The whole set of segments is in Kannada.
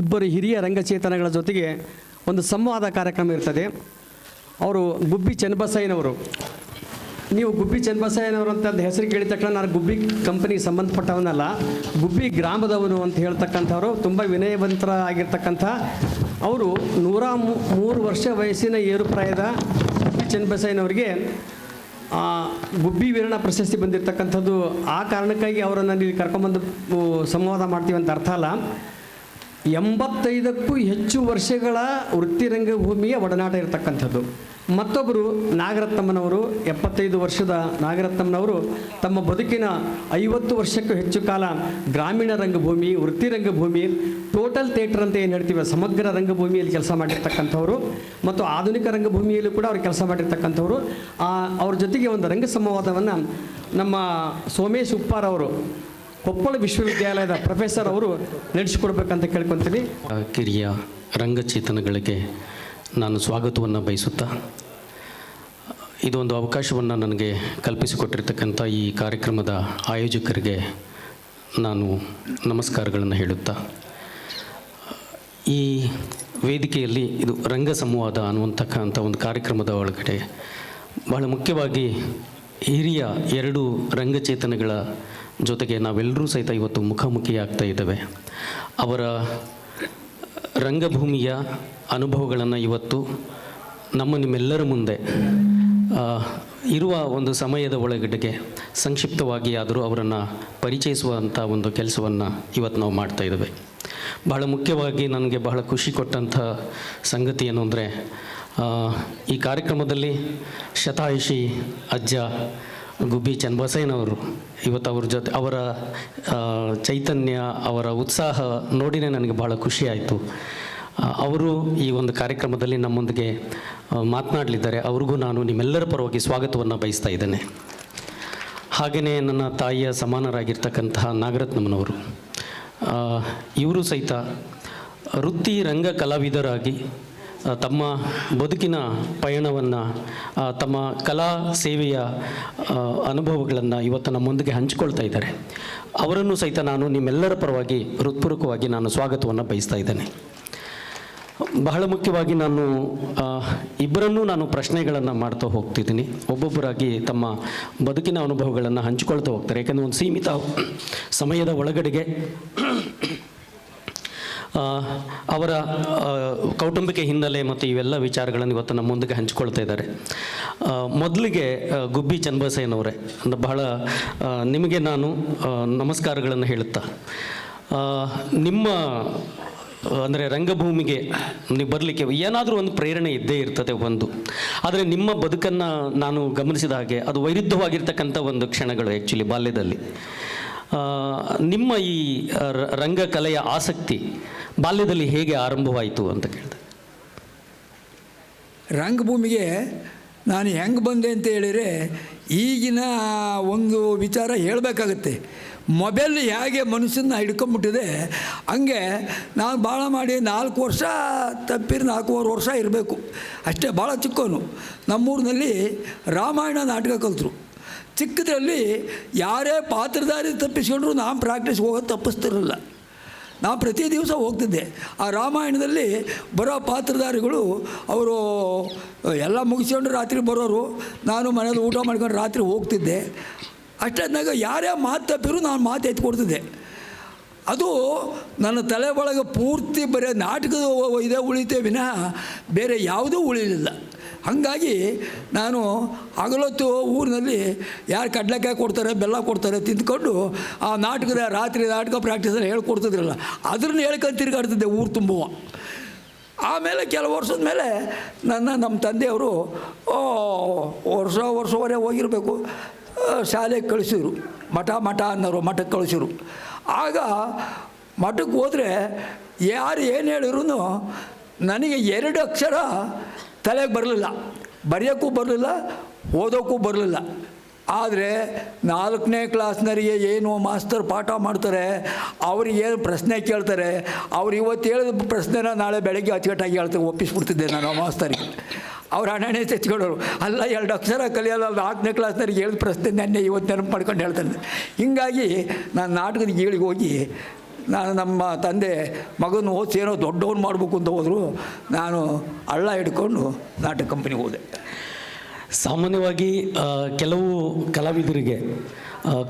ಇಬ್ಬರು ಹಿರಿಯ ರಂಗಚೇತನಗಳ ಜೊತೆಗೆ ಒಂದು ಸಂವಾದ ಕಾರ್ಯಕ್ರಮ ಇರ್ತದೆ. ಅವರು ಗುಬ್ಬಿ ಚನ್ನಬಸಯ್ಯನವರು. ನೀವು ಗುಬ್ಬಿ ಚನ್ನಬಸಯ್ಯನವರು ಅಂತ ಹೆಸರು ಕೇಳಿದ ತಕ್ಷಣ ನಾನು ಗುಬ್ಬಿ ಕಂಪನಿಗೆ ಸಂಬಂಧಪಟ್ಟವನಲ್ಲ, ಗುಬ್ಬಿ ಗ್ರಾಮದವನು ಅಂತ ಹೇಳ್ತಕ್ಕಂಥವ್ರು, ತುಂಬ ವಿನಯವಂತರ ಆಗಿರ್ತಕ್ಕಂಥ ಅವರು ನೂರ ಮೂರು ವರ್ಷ ವಯಸ್ಸಿನ ಏರುಪ್ರಾಯದ ಗುಬ್ಬಿ ಚನ್ನಬಸಯ್ಯನವರಿಗೆ ಗುಬ್ಬಿ ವೀರಣ ಪ್ರಶಸ್ತಿ ಬಂದಿರತಕ್ಕಂಥದ್ದು ಆ ಕಾರಣಕ್ಕಾಗಿ ಅವರನ್ನು ನೀವು ಕರ್ಕೊಂಬಂದು ಸಂವಾದ ಮಾಡ್ತೀವಿ ಅಂತ ಅರ್ಥ ಅಲ್ಲ. ಎಂಬತ್ತೈದಕ್ಕೂ ಹೆಚ್ಚು ವರ್ಷಗಳ ವೃತ್ತಿರಂಗ ಭೂಮಿಯ ಒಡನಾಟ ಇರತಕ್ಕಂಥದ್ದು. ಮತ್ತೊಬ್ಬರು ನಾಗರತ್ನಮ್ಮನವರು ಎಪ್ಪತ್ತೈದು ವರ್ಷದ ನಾಗರತ್ನಮ್ಮನವರು ತಮ್ಮ ಬದುಕಿನ ಐವತ್ತು ವರ್ಷಕ್ಕೂ ಹೆಚ್ಚು ಕಾಲ ಗ್ರಾಮೀಣ ರಂಗಭೂಮಿ, ವೃತ್ತಿ ರಂಗಭೂಮಿ, ಟೋಟಲ್ ಥಿಯೇಟರ್ ಅಂತ ಏನು ಹೇಳ್ತೀವಿ, ಸಮಗ್ರ ರಂಗಭೂಮಿಯಲ್ಲಿ ಕೆಲಸ ಮಾಡಿರ್ತಕ್ಕಂಥವ್ರು ಮತ್ತು ಆಧುನಿಕ ರಂಗಭೂಮಿಯಲ್ಲೂ ಕೂಡ ಅವ್ರು ಕೆಲಸ ಮಾಡಿರ್ತಕ್ಕಂಥವ್ರು. ಅವ್ರ ಜೊತೆಗೆ ಒಂದು ರಂಗ ಸಂವಾದವನ್ನು ನಮ್ಮ ಸೋಮೇಶ್ ಉಪ್ಪಾರ್ ಅವರು ಕೊಪ್ಪಳ ವಿಶ್ವವಿದ್ಯಾಲಯದ ಪ್ರೊಫೆಸರ್ ಅವರು ನಡೆಸಿಕೊಡ್ಬೇಕಂತ ಕೇಳ್ಕೊತೀನಿ. ಕಿರಿಯ ರಂಗಚೇತನಗಳಿಗೆ ನಾನು ಸ್ವಾಗತವನ್ನು ಬಯಸುತ್ತಾ, ಇದೊಂದು ಅವಕಾಶವನ್ನು ನನಗೆ ಕಲ್ಪಿಸಿಕೊಟ್ಟಿರ್ತಕ್ಕಂಥ ಈ ಕಾರ್ಯಕ್ರಮದ ಆಯೋಜಕರಿಗೆ ನಾನು ನಮಸ್ಕಾರಗಳನ್ನು ಹೇಳುತ್ತಾ, ಈ ವೇದಿಕೆಯಲ್ಲಿ ಇದು ರಂಗ ಸಂವಾದ ಅನ್ನುವಂತಕ್ಕಂಥ ಒಂದು ಕಾರ್ಯಕ್ರಮದ ಒಳಗಡೆ ಬಹಳ ಮುಖ್ಯವಾಗಿ ಹಿರಿಯ ಎರಡು ರಂಗಚೇತನಗಳ ಜೊತೆಗೆ ನಾವೆಲ್ಲರೂ ಸಹಿತ ಇವತ್ತು ಮುಖಾಮುಖಿ ಆಗ್ತಾ ಇದ್ದೇವೆ. ಅವರ ರಂಗಭೂಮಿಯ ಅನುಭವಗಳನ್ನು ಇವತ್ತು ನಮ್ಮ ನಿಮ್ಮೆಲ್ಲರ ಮುಂದೆ ಇರುವ ಒಂದು ಸಮಯದ ಒಳಗಡೆಗೆ ಸಂಕ್ಷಿಪ್ತವಾಗಿ ಆದರೂ ಅವರನ್ನು ಪರಿಚಯಿಸುವಂಥ ಒಂದು ಕೆಲಸವನ್ನು ಇವತ್ತು ನಾವು ಮಾಡ್ತಾ ಇದ್ದೇವೆ. ಬಹಳ ಮುಖ್ಯವಾಗಿ ನನಗೆ ಬಹಳ ಖುಷಿ ಕೊಟ್ಟಂಥ ಸಂಗತಿ ಏನು ಅಂದರೆ ಈ ಕಾರ್ಯಕ್ರಮದಲ್ಲಿ ಶತಾಯುಷಿ ಅಜ್ಜ ಗುಬ್ಬಿ ಚನ್ನಬಸಯ್ಯನವರು ಇವತ್ತು ಅವ್ರ ಜೊತೆ ಅವರ ಚೈತನ್ಯ, ಅವರ ಉತ್ಸಾಹ ನೋಡಿನೇ ನನಗೆ ಭಾಳ ಖುಷಿಯಾಯಿತು ಅವರು ಈ ಒಂದು ಕಾರ್ಯಕ್ರಮದಲ್ಲಿ ನಮ್ಮೊಂದಿಗೆ ಮಾತನಾಡಲಿದ್ದಾರೆ. ಅವ್ರಿಗೂ ನಾನು ನಿಮ್ಮೆಲ್ಲರ ಪರವಾಗಿ ಸ್ವಾಗತವನ್ನು ಬಯಸ್ತಾ ಇದ್ದೇನೆ. ಹಾಗೆಯೇ ನನ್ನ ತಾಯಿಯ ಸಮಾನರಾಗಿರ್ತಕ್ಕಂತಹ ನಾಗರತ್ನಮ್ಮನವರು ಇವರು ಸಹಿತ ವೃತ್ತಿ ರಂಗ ಕಲಾವಿದರಾಗಿ ತಮ್ಮ ಬದುಕಿನ ಪಯಣವನ್ನು ತಮ್ಮ ಕಲಾ ಸೇವೆಯ ಅನುಭವಗಳನ್ನು ಇವತ್ತು ನಮ್ಮೊಂದಿಗೆ ಹಂಚಿಕೊಳ್ತಾ ಇದ್ದಾರೆ. ಅವರನ್ನು ಸಹಿತ ನಾನು ನಿಮ್ಮೆಲ್ಲರ ಪರವಾಗಿ ಹೃತ್ಪೂರ್ವಕವಾಗಿ ನಾನು ಸ್ವಾಗತವನ್ನು ಬಯಸ್ತಾ ಇದ್ದೇನೆ. ಬಹಳ ಮುಖ್ಯವಾಗಿ ನಾನು ಇಬ್ಬರನ್ನೂ ನಾನು ಪ್ರಶ್ನೆಗಳನ್ನು ಮಾಡ್ತಾ ಹೋಗ್ತಿದ್ದೀನಿ. ಒಬ್ಬೊಬ್ಬರಾಗಿ ತಮ್ಮ ಬದುಕಿನ ಅನುಭವಗಳನ್ನು ಹಂಚಿಕೊಳ್ತಾ ಹೋಗ್ತಾರೆ. ಯಾಕಂದರೆ ಒಂದು ಸೀಮಿತ ಸಮಯದ ಒಳಗಡೆಗೆ ಅವರ ಕೌಟುಂಬಿಕ ಹಿನ್ನೆಲೆ ಮತ್ತು ಇವೆಲ್ಲ ವಿಚಾರಗಳನ್ನು ಇವತ್ತು ನಮ್ಮೊಂದಿಗೆ ಹಂಚಿಕೊಳ್ತಾ ಇದ್ದಾರೆ. ಮೊದಲಿಗೆ ಗುಬ್ಬಿ ಚನ್ನಬಸಯ್ಯನವರೇ, ಅಂದ್ರೆ ಬಹಳ ನಿಮಗೆ ನಾನು ನಮಸ್ಕಾರಗಳನ್ನು ಹೇಳುತ್ತಾ. ನಿಮ್ಮ, ಅಂದರೆ ರಂಗಭೂಮಿಗೆ ನೀವು ಬರಲಿಕ್ಕೆ ಏನಾದರೂ ಒಂದು ಪ್ರೇರಣೆ ಇದ್ದೇ ಇರ್ತದೆ ಒಂದು. ಆದರೆ ನಿಮ್ಮ ಬದುಕನ್ನು ನಾನು ಗಮನಿಸಿದ ಹಾಗೆ ಅದು ವೈರುದ್ಧವಾಗಿರ್ತಕ್ಕಂಥ ಒಂದು ಕ್ಷಣಗಳು ಆ್ಯಕ್ಚುಲಿ ಬಾಲ್ಯದಲ್ಲಿ. ನಿಮ್ಮ ಈ ರಂಗಕಲೆಯ ಆಸಕ್ತಿ ಬಾಲ್ಯದಲ್ಲಿ ಹೇಗೆ ಆರಂಭವಾಯಿತು ಅಂತ ಕೇಳಿದೆ. ರಂಗಭೂಮಿಗೆ ನಾನು ಹೆಂಗೆ ಬಂದೆ ಅಂತ ಹೇಳಿದರೆ ಈಗಿನ ಒಂದು ವಿಚಾರ ಹೇಳಬೇಕಾಗತ್ತೆ. ಮೊಬೈಲ್ ಹೇಗೆ ಮನುಷ್ಯನ ಹಿಡ್ಕೊಂಬಿಟ್ಟಿದೆ, ಹಂಗೆ ನಾನು ಭಾಳ ಮಾಡಿ ನಾಲ್ಕು ವರ್ಷ ತಪ್ಪಿರ ನಾಲ್ಕೂವರೆ ವರ್ಷ ಇರಬೇಕು. ಅಷ್ಟೇ ಭಾಳ ಚಿಕ್ಕವನು. ನಮ್ಮೂರಿನಲ್ಲಿ ರಾಮಾಯಣ ನಾಟಕ ಕಲಿತರು. ಚಿಕ್ಕದ್ರಲ್ಲಿ ಯಾರೇ ಪಾತ್ರಧಾರಿ ತಪ್ಪಿಸ್ಕೊಂಡ್ರು ನಾನು ಪ್ರಾಕ್ಟೀಸ್ ಹೋಗೋದು ತಪ್ಪಿಸ್ತಿರಲಿಲ್ಲ. ನಾನು ಪ್ರತಿ ದಿವಸ ಹೋಗ್ತಿದ್ದೆ. ಆ ರಾಮಾಯಣದಲ್ಲಿ ಬರೋ ಪಾತ್ರಧಾರಿಗಳು ಅವರು ಎಲ್ಲ ಮುಗಿಸ್ಕೊಂಡು ರಾತ್ರಿ ಬರೋರು, ನಾನು ಮನೇಲಿ ಊಟ ಮಾಡ್ಕೊಂಡು ರಾತ್ರಿ ಹೋಗ್ತಿದ್ದೆ. ಅಷ್ಟೊತ್ತಿನಾಗ ಯಾರ್ಯಾವ ಮಾತು ತಪ್ಪಿದ್ರು ನಾನು ಮಾತು ಎತ್ಕೊಡ್ತಿದ್ದೆ. ಅದು ನನ್ನ ತಲೆ ಒಳಗೆ ಪೂರ್ತಿ ಬರೀ ನಾಟಕದ ಇದೇ ಉಳಿತೇ ವಿನಃ ಬೇರೆ ಯಾವುದೂ ಉಳಿಲಿಲ್ಲ. ಹಾಗಾಗಿ ನಾನು ಹಗಲೊತ್ತು ಊರಿನಲ್ಲಿ ಯಾರು ಕಡಲೆಕಾಯಿ ಕೊಡ್ತಾರೆ, ಬೆಲ್ಲ ಕೊಡ್ತಾರೆ ತಿಂದ್ಕೊಂಡು ಆ ನಾಟಕದ ರಾತ್ರಿ ನಾಟಕ ಪ್ರಾಕ್ಟೀಸಲ್ಲಿ ಹೇಳ್ಕೊಡ್ತಿದ್ರಲ್ಲ ಅದನ್ನ ಹೇಳ್ಕೊಂಡು ತಿರುಗಾಡ್ತಿದ್ದೆ ಊರು ತುಂಬುವ. ಆಮೇಲೆ ಕೆಲವು ವರ್ಷದ ಮೇಲೆ ನನ್ನ, ನಮ್ಮ ತಂದೆಯವರು ವರ್ಷ, ವರ್ಷವರೆ ಹೋಗಿರಬೇಕು. ಶಾಲೆಗೆ ಕಳಿಸಿದ್ರು. ಮಠ ಮಠ ಅನ್ನೋರು, ಮಠಕ್ಕೆ ಕಳಿಸಿದ್ರು. ಆಗ ಮಠಕ್ಕೆ ಹೋದರೆ ಯಾರು ಏನು ಹೇಳಿದ್ರು ನನಗೆ ಎರಡು ಅಕ್ಷರ ತಲೆಗೆ ಬರಲಿಲ್ಲ. ಬರೆಯೋಕ್ಕೂ ಬರಲಿಲ್ಲ, ಓದೋಕ್ಕೂ ಬರಲಿಲ್ಲ. ಆದರೆ ನಾಲ್ಕನೇ ಕ್ಲಾಸ್ನರಿಗೆ ಏನು ಮಾಸ್ತರ್ ಪಾಠ ಮಾಡ್ತಾರೆ ಅವ್ರಿಗೆ ಏನು ಪ್ರಶ್ನೆ ಕೇಳ್ತಾರೆ, ಅವ್ರು ಇವತ್ತು ಹೇಳಿದ ಪ್ರಶ್ನೆನ ನಾಳೆ ಬೆಳಗ್ಗೆ ಅಚ್ಚುಕಟ್ಟಾಗಿ ಹೇಳ್ತಾರೆ ಒಪ್ಪಿಸ್ಬಿಡ್ತಿದ್ದೆ ನಾನು ಮಾಸ್ತರಿಗೆ. ಅವ್ರು ಹಣನೆ ತೆಚ್ಚಿಕೊಳ್ಳೋರು ಅಲ್ಲ, ಎರಡು ಅಕ್ಷರ ಕಲಿಯಲ್ಲ ನಾಲ್ಕನೇ ಕ್ಲಾಸ್ನವ್ರಿಗೆ ಹೇಳಿದ ಪ್ರಶ್ನೆ ನೆನ್ನೆ ಇವತ್ತು ನೆನಪು ಮಾಡ್ಕೊಂಡು ಹೇಳ್ತಾನೆ. ಹೀಗಾಗಿ ನಾನು ನಾಟಕದ ಗೀಳಿಗೆ ಹೋಗಿ ನಾನು ನಮ್ಮ ತಂದೆ ಮಗನ ಓದಿಸಿ ಏನೋ ದೊಡ್ಡವನು ಮಾಡಬೇಕು ಅಂತ ಹೋದರು ನಾನು ಹಳ್ಳ ಹಿಡ್ಕೊಂಡು ನಾಟಕ ಕಂಪನಿಗೆ ಹೋದೆ. ಸಾಮಾನ್ಯವಾಗಿ ಕೆಲವು ಕಲಾವಿದರಿಗೆ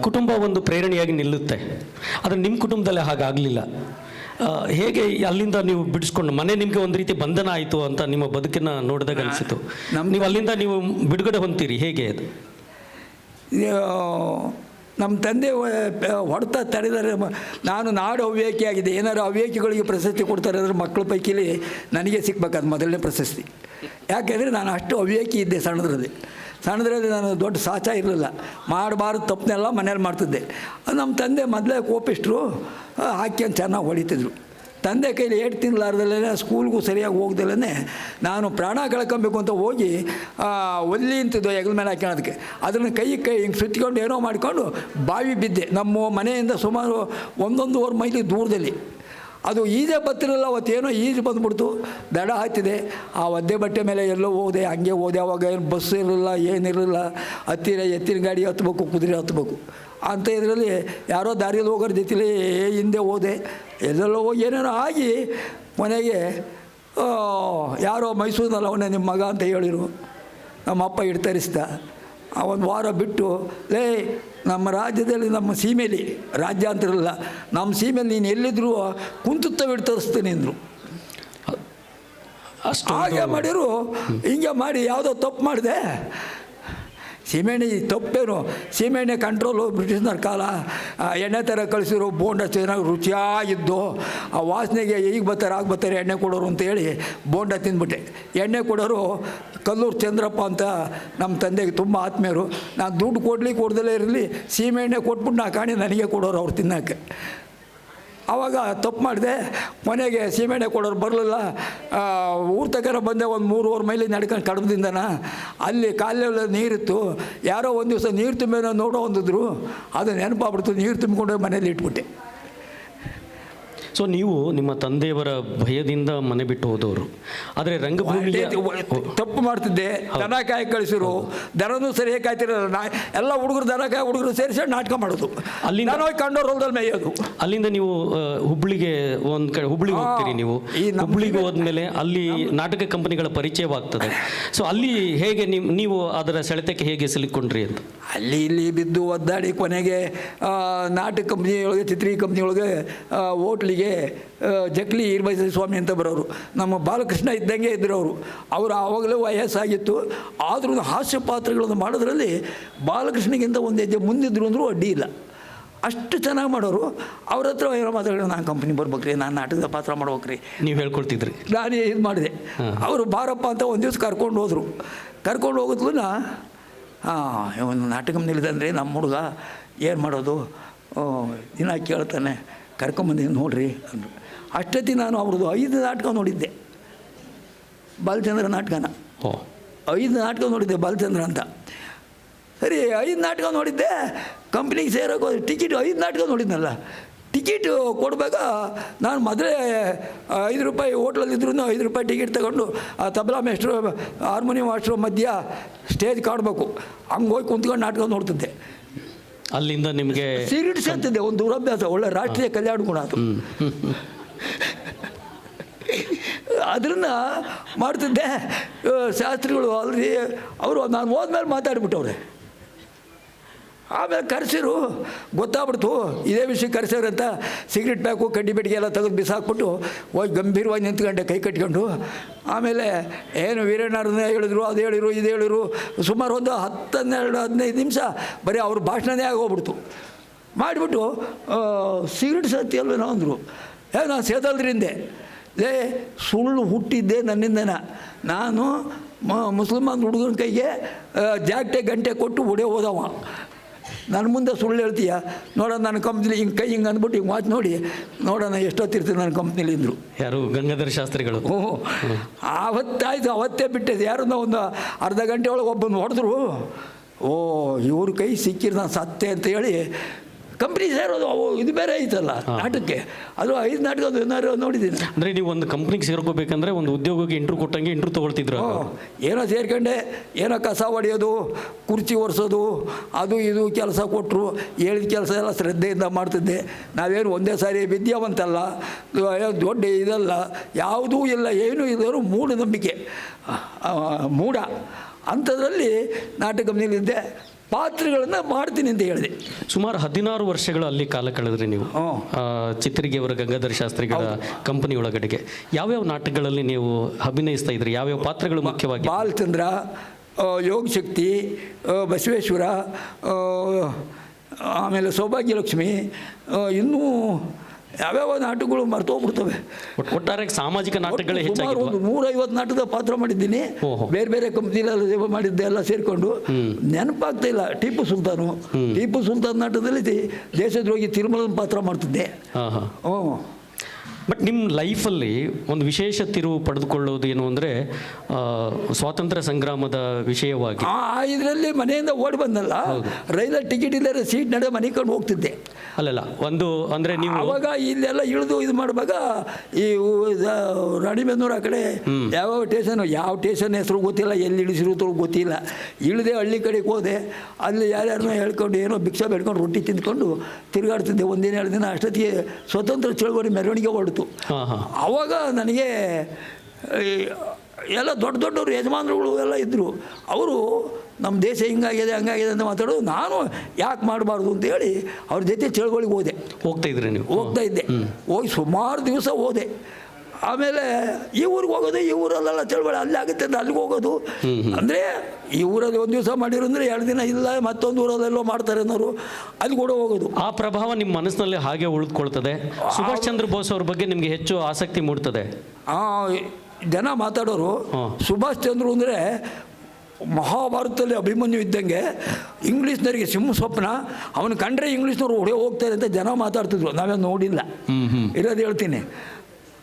ಕುಟುಂಬ ಒಂದು ಪ್ರೇರಣೆಯಾಗಿ ನಿಲ್ಲುತ್ತೆ. ಆದರೆ ನಿಮ್ಮ ಕುಟುಂಬದಲ್ಲಿ ಹಾಗಾಗಲಿಲ್ಲ. ಹೇಗೆ ಅಲ್ಲಿಂದ ನೀವು ಬಿಡಿಸ್ಕೊಂಡು ಮನೆ ನಿಮಗೆ ಒಂದು ರೀತಿ ಬಂಧನ ಆಯಿತು ಅಂತ ನಿಮ್ಮ ಬದುಕನ್ನ ನೋಡಿದಾಗ ಅನಿಸಿತು. ನಮ್ಮ- ನೀವು ಅಲ್ಲಿಂದ ನೀವು ಬಿಡುಗಡೆ ಹೊಂತೀರಿ ಹೇಗೆ ಅದು? ನಮ್ಮ ತಂದೆ ಹೊಡೆತ ತಡೆದರೆ ನಾನು ನಾಡು ಹವ್ಯಕಿಯಾಗಿದೆ ಏನಾರು ಅವ್ಯಕಿಗಳಿಗೆ ಪ್ರಶಸ್ತಿ ಕೊಡ್ತಾರೆ ಅಂದರೆ ಮಕ್ಕಳ ಪೈಕಿಲಿ ನನಗೆ ಸಿಗ್ಬೇಕಾದ ಮೊದಲನೇ ಪ್ರಶಸ್ತಿ. ಯಾಕೆಂದರೆ ನಾನು ಅಷ್ಟು ಅವ್ಯೇಕಿ ಇದ್ದೆ ಸಣ್ಣದ್ರಲ್ಲಿ. ಸಣ್ಣದ್ರಲ್ಲಿ ನಾನು ದೊಡ್ಡ ಸಾಚ ಇರಲಿಲ್ಲ. ಮಾಡಬಾರ್ದು ತಪ್ಪನೆಲ್ಲ ಮನೇಲಿ ಮಾಡ್ತಿದ್ದೆ. ನಮ್ಮ ತಂದೆ ಮೊದಲೇ ಕೋಪಿಸ್ಟ್ರು ಹಾಕ್ಯಂತ ಚೆನ್ನಾಗಿ ಹೊಡಿತಿದ್ರು. ತಂದೆ ಕೈಲಿ ಏಟು ತಿನ್ನಲಾರ್ದಲ್ಲೇ ಸ್ಕೂಲ್ಗೂ ಸರಿಯಾಗಿ ಹೋಗ್ದಲ್ಲೇ ನಾನು ಪ್ರಾಣ ಕಳ್ಕೊಬೇಕು ಅಂತ ಹೋಗಿ ಒಲ್ಲಿ ಅಂತಿದ್ದು ಹೆಗಲ ಮೇಲೆ ಹಾಕ್ಯಣದಕ್ಕೆ ಅದನ್ನು ಕೈ ಕೈ ಹಿಂಗೆ ಸುತ್ತಿಕೊಂಡು ಏನೋ ಮಾಡಿಕೊಂಡು ಬಾವಿ ಬಿದ್ದೆ. ನಮ್ಮ ಮನೆಯಿಂದ ಸುಮಾರು ಒಂದೊಂದೂವರೆ ಮೈಲಿ ದೂರದಲ್ಲಿ. ಅದು ಈಜೆ ಬತ್ತಿರಲ್ಲ ಅವತ್ತೇನೋ ಈಜು ಬಂದುಬಿಡ್ತು. ದಡ ಹತ್ತಿದೆ. ಆ ಒದ್ದೆ ಬಟ್ಟೆ ಮೇಲೆ ಎಲ್ಲೋ ಹೋದೆ, ಹಂಗೆ ಹೋದೆ. ಅವಾಗ ಏನು ಬಸ್ ಇರಲಿಲ್ಲ, ಏನಿರಲಿಲ್ಲ. ಹತ್ತಿರ ಎತ್ತಿನ ಗಾಡಿ ಹತ್ಬೇಕು, ಕುದುರೆ ಹತ್ಬೇಕು. ಅಂತ ಇದರಲ್ಲಿ ಯಾರೋ ದಾರಿಯಲ್ಲಿ ಹೋಗೋರ ಜೊತೆಲಿ ಹಿಂದೆ ಹೋದೆ. ಎಲ್ಲೆಲ್ಲೋ ಹೋಗಿ ಏನೇನೋ ಆಗಿ ಮನೆಗೆ ಯಾರೋ ಮೈಸೂರಿನಲ್ಲಿ ಅವನೇ ನಿಮ್ಮ ಮಗ ಅಂತ ಹೇಳಿರು. ನಮ್ಮ ಅಪ್ಪ ಹಿಡ್ತರಿಸ್ದ. ಆ ಒಂದು ವಾರ ಬಿಟ್ಟು ಲೇ ನಮ್ಮ ರಾಜ್ಯದಲ್ಲಿ ನಮ್ಮ ಸೀಮೆಯಲ್ಲಿ ರಾಜ್ಯ ಅಂತಿರಲಿಲ್ಲ ನಮ್ಮ ಸೀಮೆಯಲ್ಲಿ ನೀನು ಎಲ್ಲಿದ್ದರೂ ಕುಂತುತ್ತ ಬಿಡ್ತರಿಸ್ತೀನಿ ಅಂದರು. ಅಷ್ಟು ಹಾಗೆ ಮಾಡಿರು. ಹಿಂಗೆ ಮಾಡಿ ಯಾವುದೋ ತಪ್ಪು ಮಾಡಿದೆ. ಸೀಮೆಣ್ಣೆ ತಪ್ಪೇನು ಸೀಮೆಣ್ಣೆ ಕಂಟ್ರೋಲು ಬ್ರಿಟಿಷ್ನವ್ರ ಕಾಲ ಎಣ್ಣೆ ಥರ ಕಳಿಸಿರೋ ಬೋಂಡ ಚೆನ್ನಾಗಿ ರುಚಿಯಾಗಿದ್ದು, ಆ ವಾಸನೆಗೆ ಈಗ ಬರ್ತಾರೆ ಆಗ ಬರ್ತಾರೆ, ಎಣ್ಣೆ ಕೊಡೋರು ಅಂತ ಹೇಳಿ ಬೋಂಡ ತಿಂದ್ಬಿಟ್ಟೆ. ಎಣ್ಣೆ ಕೊಡೋರು, ಕಲ್ಲೂರು ಚಂದ್ರಪ್ಪ ಅಂತ ನಮ್ಮ ತಂದೆಗೆ ತುಂಬ ಆತ್ಮೀಯರು, ನಾನು ದುಡ್ಡು ಕೊಡಲಿ ಕೊಡ್ದಲೇ ಇರಲಿ, ಸೀಮೆಣ್ಣೆ ಕೊಟ್ಬಿಟ್ಟು ನಾ ಕಾಣಿ ನನಗೆ ಕೊಡೋರು ಅವ್ರು ತಿನ್ನೋಕ್ಕೆ. ಆವಾಗ ತಪ್ಪು ಮಾಡಿದೆ. ಮನೆಗೆ ಸೀಮೆಣ್ಣೆ ಕೊಡೋರು ಬರಲಿಲ್ಲ. ಊರು ತಕರ ಬಂದೆ ಒಂದು ಮೂರುವರೆ ಮೈಲಿ ನಡ್ಕೊಂಡು ಕಡಬದಿಂದನ. ಅಲ್ಲಿ ಕಾಲೆಲ್ಲ ನೀರಿತ್ತು. ಯಾರೋ ಒಂದು ದಿವಸ ನೀರು ತುಂಬೇನೋ ನೋಡೋ ಒಂದಿದ್ರು ಅದು ನೆನಪಾಗ್ಬಿಡ್ತು, ನೀರು ತುಂಬಿಕೊಂಡು ಮನೇಲಿ ಇಟ್ಬಿಟ್ಟೆ. ಸೊ ನೀವು ನಿಮ್ಮ ತಂದೆಯವರ ಭಯದಿಂದ ಮನೆ ಬಿಟ್ಟು ಹೋದವರು. ಆದರೆ ರಂಗಭೂಮಿ ತಪ್ಪು ಮಾಡ್ತಿದ್ದೆ. ದನ ಕಾಯಿ ಕಳಿಸಿರು. ದನನೂ ಸರಿಯಾಗಿ ಕಾಯ್ತಿರಲ್ಲ. ನಾ ಎಲ್ಲ ಹುಡುಗರು ದನ ಕಾಯಿ ಹುಡುಗರು ಸೇರಿಸಿ ನಾಟಕ ಮಾಡೋದು. ಅಲ್ಲಿ ನಾನು ಹೋಗಿ ಕಂಡು ಹೊಲದಲ್ಲಿ ಮೇಯೋದು. ಅಲ್ಲಿಂದ ನೀವು ಹುಬ್ಳಿಗೆ ಒಂದು ಕಡೆ ಹುಬ್ಳಿಗೆ ಹೋಗ್ತೀರಿ ನೀವು. ಹುಬ್ಳಿಗೆ ಹೋದ್ಮೇಲೆ ಅಲ್ಲಿ ನಾಟಕ ಕಂಪನಿಗಳ ಪರಿಚಯವಾಗ್ತದೆ. ಸೊ ಅಲ್ಲಿ ಹೇಗೆ ನೀವು ನೀವು ಅದರ ಸೆಳೆತಕ್ಕೆ ಹೇಗೆ ಸಿಲುಕೊಂಡ್ರಿ ಅಂತ? ಅಲ್ಲಿ ಇಲ್ಲಿ ಬಿದ್ದು ಒದ್ದಾಡಿ ಕೊನೆಗೆ ನಾಟಕ ಕಂಪ್ನಿಯೊಳಗೆ ಚಿತ್ರೀ ಕಂಪ್ನಿಯೊಳಗೆ ಹೋಟ್ಲಿಗೆ ಆ, ಜಕ್ಲಿ ಈರ್ಬೈಸ ಸ್ವಾಮಿ ಅಂತ ಬರೋರು. ನಮ್ಮ ಬಾಲಕೃಷ್ಣ ಇದ್ದಂಗೆ ಇದ್ದರು ಅವರು. ಅವರು ಆವಾಗಲೇ ವಯಸ್ಸಾಗಿತ್ತು. ಆದ್ರೂ ಹಾಸ್ಯ ಪಾತ್ರಗಳನ್ನು ಮಾಡೋದ್ರಲ್ಲಿ ಬಾಲಕೃಷ್ಣಗಿಂತ ಒಂದು ಹೆಜ್ಜೆ ಮುಂದಿದ್ರು ಅಂದರೂ ಅಡ್ಡಿ ಇಲ್ಲ. ಅಷ್ಟು ಚೆನ್ನಾಗಿ ಮಾಡೋರು. ಅವ್ರ ಹತ್ರ ಏನೋ ಮಾತಾಡೋಣ ನಾನು ಕಂಪ್ನಿ ಬರ್ಬೇಕ್ರಿ ನಾನು ನಾಟಕದ ಪಾತ್ರ ಮಾಡ್ಬೇಕ್ರಿ. ನೀವು ಹೇಳ್ಕೊಡ್ತಿದ್ರಿ ನಾನು ಇದು ಮಾಡಿದೆ. ಅವರು ಬಾರಪ್ಪ ಅಂತ ಒಂದು ದಿವಸ ಕರ್ಕೊಂಡು ಹೋದರು. ಕರ್ಕೊಂಡು ಹೋಗೋದ್ಲೂನ ಹಾಂ ಒಂದು ನಾಟಕ ನಿಲ್ಲದಂದ್ರೆ ನಮ್ಮ ಹುಡುಗ ಏನು ಮಾಡೋದು? ದಿನ ಕೇಳ್ತಾನೆ. ಕರ್ಕೊಂಬಂದು ನೋಡ್ರಿ ಅಂದರು. ಅಷ್ಟೊತ್ತಿ ನಾನು ಅವ್ರದ್ದು ಐದು ನಾಟಕ ನೋಡಿದ್ದೆ ಬಾಲಚಂದ್ರ ನಾಟಕನ. ಐದು ನಾಟಕ ನೋಡಿದ್ದೆ ಬಾಲಚಂದ್ರ ಅಂತ. ಸರಿ ಐದು ನಾಟಕ ನೋಡಿದ್ದೆ ಕಂಪ್ನಿಗೆ ಸೇರೋಕೆ ಟಿಕೆಟ್ ಐದು ನಾಟಕ ನೋಡಿದ್ನಲ್ಲ. ಟಿಕೆಟ್ ಕೊಡಬೇಕಾ? ನಾನು ಮೊದಲೇ ಐದು ರೂಪಾಯಿ ಹೋಟ್ಲಲ್ಲಿದ್ದರೂ ಐದು ರೂಪಾಯಿ ಟಿಕೆಟ್ ತಗೊಂಡು ಆ ತಬಲಾ ಮೇಸ್ಟ್ರು ಹಾರ್ಮೋನಿಯಂ ಮಾಸ್ಟ್ರು ಮಧ್ಯ ಸ್ಟೇಜ್ ಕಾಡಬೇಕು. ಹಂಗೆ ಹೋಗಿ ಕುಂತ್ಕೊಂಡು ನಾಟಕ ನೋಡ್ತಿದ್ದೆ. ಅಲ್ಲಿಂದ ನಿಮಗೆ ಸೀರಿಟ್ ಅಂತಿದೆ ಒಂದು ದುರಭ್ಯಾಸ ಒಳ್ಳೆ ರಾಷ್ಟ್ರೀಯ ಕಲ್ಯಾಣ ಗುಣ ಅದು. ಅದನ್ನು ಮಾಡ್ತಿದ್ದೆ ಶಾಸ್ತ್ರಿಗಳು ಅಲ್ರಿ ಅವರು ನಾನು ಹೋದ್ಮೇಲೆ ಮಾತಾಡ್ಬಿಟ್ಟವ್ರೆ. ಆಮೇಲೆ ಕರೆಸಿರು, ಗೊತ್ತಾಗ್ಬಿಡ್ತು. ಇದೇ ವಿಷಯ ಕರೆಸಿರಂತ ಸಿಗರೆಟ್ ಪ್ಯಾಕು ಕಡ್ಡಿ ಬೆಟ್ಟಿಗೆ ಎಲ್ಲ ತೆಗೆದು ಬಿಸಾಕ್ಬಿಟ್ಟು ಹೋಗಿ ಗಂಭೀರವಾಗಿ ನಿಂತ್ಕೊಂಡೆ, ಕೈ ಕಟ್ಕೊಂಡು. ಆಮೇಲೆ ಏನು ವೀರಣ್ಣರನ್ನ ಹೇಳಿದ್ರು, ಅದು ಹೇಳಿರು ಇದು ಹೇಳಿರು ಸುಮಾರು ಒಂದು ಹತ್ತು ಹನ್ನೆರಡು ಹದಿನೈದು ನಿಮಿಷ ಬರೀ ಅವ್ರ ಭಾಷಣನೇ ಆಗೋಗ್ಬಿಡ್ತು. ಮಾಡಿಬಿಟ್ಟು ಸಿಗ್ರೆಟ್ ಸತ್ತಿ ಅಲ್ವೇನೋ ಅಂದರು. ಏ, ನಾನು ಸೇದಲ್ದ್ರಿಂದೆ ಲೇ, ಸುಳ್ಳು ಹುಟ್ಟಿದ್ದೆ ನನ್ನಿಂದನ. ನಾನು ಮುಸಲ್ಮಾನ್ ಹುಡುಗನ ಕೈಗೆ ಜಾಗ್ಟೆ ಗಂಟೆ ಕೊಟ್ಟು ಒಡೆ ಹೋದವ. ನನ್ನ ಮುಂದೆ ಸುಳ್ಳು ಹೇಳ್ತೀಯ? ನೋಡೋಣ ನನ್ನ ಕಂಪ್ನಿಲಿ ಹಿಂಗೆ ಕೈ ಹಿಂಗೆ ಅಂದ್ಬಿಟ್ಟು ಹಿಂಗೆ ಮಾತು ನೋಡಿ. ನೋಡೋಣ ಎಷ್ಟೊತ್ತಿರ್ತೀನಿ ನನ್ನ ಕಂಪ್ನಿಲಿ ಅಂದರು. ಯಾರು? ಗಂಗಾಧರ ಶಾಸ್ತ್ರಿಗಳು? ಹ್ಞೂ ಆವತ್ತಾಯ್ತು ಅವತ್ತೇ ಬಿಟ್ಟಿದೆ ಯಾರನ್ನ ಒಂದು ಅರ್ಧ ಗಂಟೆ ಒಳಗೆ ಒಬ್ಬನು ಹೊಡೆದ್ರು ಓ ಇವ್ರ ಕೈ ಸಿಕ್ಕಿರ್ ನಾನು ಸತ್ತೆ ಅಂತ ಹೇಳಿ ಕಂಪ್ನಿ ಸೇರೋದು ಅವು ಇದು ಬೇರೆ ಐತಲ್ಲ ನಾಟಕಕ್ಕೆ. ಅದು ಐದು ನಾಟಕ ಅದು ಏನಾರು ನೋಡಿದ್ದೀನಿ. ಅಂದರೆ ನೀವು ಒಂದು ಕಂಪ್ನಿಗೆ ಸೇರ್ಕೋಬೇಕಂದ್ರೆ ಒಂದು ಉದ್ಯೋಗಕ್ಕೆ ಇಂಟ್ರೂ ಕೊಟ್ಟಂಗೆ ಇಂಟ್ರೂ ತೊಗೊಳ್ತಿದ್ರು? ಏನೋ ಸೇರ್ಕೊಂಡೆ ಏನೋ ಕಸ ಹೊಡೆಯೋದು ಕುರ್ಚಿ ಒರೆಸೋದು ಅದು ಇದು ಕೆಲಸ ಕೊಟ್ಟರು ಹೇಳಿದ ಕೆಲಸ ಎಲ್ಲ ಶ್ರದ್ಧೆಯಿಂದ ಮಾಡ್ತಿದ್ದೆ. ನಾವೇನು ಒಂದೇ ಸಾರಿ ವಿದ್ಯಾವಂತಲ್ಲ ದೊಡ್ಡ ಇದಲ್ಲ ಯಾವುದೂ ಇಲ್ಲ ಏನೂ ಇದ್ದರೂ ಮೂಢನಂಬಿಕೆ. ಮೂಢ. ಅಂಥದ್ರಲ್ಲಿ ನಾಟಕ ಕಂಪ್ನಿಲಿದ್ದೆ ಪಾತ್ರಗಳನ್ನು ಮಾಡ್ತೀನಿ ಅಂತ ಹೇಳಿದೆ. ಸುಮಾರು ಹದಿನಾರು ವರ್ಷಗಳು ಅಲ್ಲಿ ಕಾಲ ಕಳೆದ್ರಿ ನೀವು. ಚಿತ್ರಿಗೆ ಅವರ ಚಿತ್ರಿಗೆಯವರ ಗಂಗಾಧರ ಶಾಸ್ತ್ರಿಗಳ ಕಂಪನಿ ಒಳಗಡೆಗೆ. ಯಾವ್ಯಾವ ನಾಟಕಗಳಲ್ಲಿ ನೀವು ಅಭಿನಯಿಸ್ತಾ ಇದ್ರಿ? ಯಾವ್ಯಾವ ಪಾತ್ರಗಳು ಮುಖ್ಯವಾಗಿ? ಬಾಲಚಂದ್ರ ಯೋಗಶಕ್ತಿ ಬಸವೇಶ್ವರ ಆಮೇಲೆ ಸೌಭಾಗ್ಯಲಕ್ಷ್ಮಿ ಇನ್ನೂ ಯಾವ್ಯಾವ ನಾಟಕಗಳು ಮರ್ತೋಗ್ಬಿಡ್ತವೆ. ಒಟ್- ಒಟ್ಟಾರೆ ಸಾಮಾಜಿಕ ನಾಟಕಗಳೇ ಹೆಚ್ಚಾಗಿ ಒಂದು ನೂರೈವತ್ತು ನಾಟಕದ ಪಾತ್ರ ಮಾಡಿದ್ದೀನಿ. ಬೇರೆ ಬೇರೆ ಕಂಪ್ನಿಲೆಲ್ಲ ಸೇವೆ ಮಾಡಿದ್ದೆ ಎಲ್ಲ ಸೇರಿಕೊಂಡು. ನೆನಪಾಗ್ತಾ ಇಲ್ಲ ಟಿಪ್ಪು ಸುಲ್ತಾನು. ಟಿಪ್ಪು ಸುಲ್ತಾನ್ ನಾಟಕದಲ್ಲಿ ದೇಶದ್ರೋಗಿ ದೇಶದ್ರೋಹಿ ತಿರುಮಲನ ಪಾತ್ರ ಮಾಡ್ತಿದ್ದೆ. ಹ್ಞೂ ಬಟ್ ನಿಮ್ಮ ಲೈಫಲ್ಲಿ ಒಂದು ವಿಶೇಷ ತಿರುವು ಪಡೆದುಕೊಳ್ಳೋದು ಏನು ಅಂದರೆ ಸ್ವಾತಂತ್ರ್ಯ ಸಂಗ್ರಾಮದ ವಿಷಯವಾಗಿ? ಆ ಇದರಲ್ಲಿ ಮನೆಯಿಂದ ಓಡಿ ಬಂದಲ್ಲ ರೈಲ ಟಿಕೆಟ್ ಇಲ್ಲದೆ ಸೀಟ್ ನಡೆ ಮನೆ ಕಂಡು ಹೋಗ್ತಿದ್ದೆ. ಅಲ್ಲಲ್ಲ ಒಂದು ಅಂದರೆ ನೀವು ಅವಾಗ ಇಲ್ಲೆಲ್ಲ ಇಳಿದು ಇದು ಮಾಡುವಾಗ ಈ ರಾಣಿಬೆನ್ನೂರು ಆ ಕಡೆ ಯಾವ ಟೇಷನ್ ಯಾವ ಟೇಷನ್ ಹೆಸರು ಗೊತ್ತಿಲ್ಲ ಎಲ್ಲಿ ಇಳಿಸಿರುತ್ತೋ ಗೊತ್ತಿಲ್ಲ. ಇಳಿದೆ ಹಳ್ಳಿ ಕಡೆಗೆ ಹೋದೆ ಅಲ್ಲಿ ಯಾರ್ಯಾರನ್ನ ಹೇಳ್ಕೊಂಡು ಏನೋ ಭಿಕ್ಷಾ ಬೇಡ್ಕೊಂಡು ರೊಟ್ಟಿ ತಿಂದ್ಕೊಂಡು ತಿರುಗಾಡ್ತಿದ್ದೆ. ಒಂದಿನ ಎರಡು ದಿನ ಅಷ್ಟೊತ್ತಿಗೆ ಸ್ವತಂತ್ರ ಚಳವಳಿ ಮೆರವಣಿಗೆ ಹೊರಡ್ತು. ಹಾಂ ಹಾಂ. ಆವಾಗ ನನಗೆ ಎಲ್ಲ ದೊಡ್ಡ ದೊಡ್ಡವರು ಯಜಮಾನರುಗಳು ಎಲ್ಲ ಇದ್ದರು ಅವರು ನಮ್ಮ ದೇಶ ಹಿಂಗಾಗಿದೆ ಹಂಗಾಗಿದೆ ಅಂತ ಮಾತಾಡೋದು ನಾನು ಯಾಕೆ ಮಾಡಬಾರ್ದು? ಅಂತೇಳಿ ಅವ್ರ ಜೊತೆ ಚಳುವಳಿಗೆ ಹೋದೆ. ಹೋಗ್ತಾ ಇದ್ರಿ ನೀವು. ಹೋಗ್ತಾ ಇದ್ದೆ. ಹೋಗಿ ಸುಮಾರು ದಿವಸ ಹೋದೆ. ಆಮೇಲೆ ಈ ಊರಿಗೆ ಹೋಗೋದು ಈ ಊರಲ್ಲೆಲ್ಲ ಚಳವಳಿ ಅಲ್ಲಿ ಆಗುತ್ತೆ ಅಂತ ಅಲ್ಲಿಗೆ ಹೋಗೋದು. ಅಂದರೆ ಈ ಊರಲ್ಲಿ ಒಂದು ದಿವಸ ಮಾಡಿರು ಅಂದರೆ ಎರಡು ದಿನ ಇಲ್ಲ ಮತ್ತೊಂದು ಊರಲ್ಲೆಲ್ಲೋ ಮಾಡ್ತಾರೆ ಅನ್ನೋರು ಅಲ್ಲಿ ಕೂಡ ಹೋಗೋದು. ಆ ಪ್ರಭಾವ ನಿಮ್ಮ ಮನಸ್ಸಿನಲ್ಲಿ ಹಾಗೆ ಉಳಿದುಕೊಳ್ತದೆ? ಸುಭಾಷ್ ಚಂದ್ರ ಬೋಸ್ ಅವ್ರ ಬಗ್ಗೆ ನಿಮಗೆ ಹೆಚ್ಚು ಆಸಕ್ತಿ ಮೂಡ್ತದೆ? ಜನ ಮಾತಾಡೋರು. ಸುಭಾಷ್ ಚಂದ್ರ ಅಂದರೆ ಮಹಾಭಾರತದಲ್ಲಿ ಅಭಿಮನ್ಯು ಇದ್ದಂಗೆ ಇಂಗ್ಲೀಷ್ನವರಿಗೆ ಸಿಂಹ ಸ್ವಪ್ನ ಅವನು ಕಂಡ್ರೆ ಇಂಗ್ಲೀಷ್ನವ್ರು ಹೊಡೆ ಹೋಗ್ತಾರೆ ಅಂತ ಜನ ಮಾತಾಡ್ತಿದ್ರು. ನಾವೇನು ನೋಡಿಲ್ಲ. ಇರೋದು ಹೇಳ್ತೀನಿ.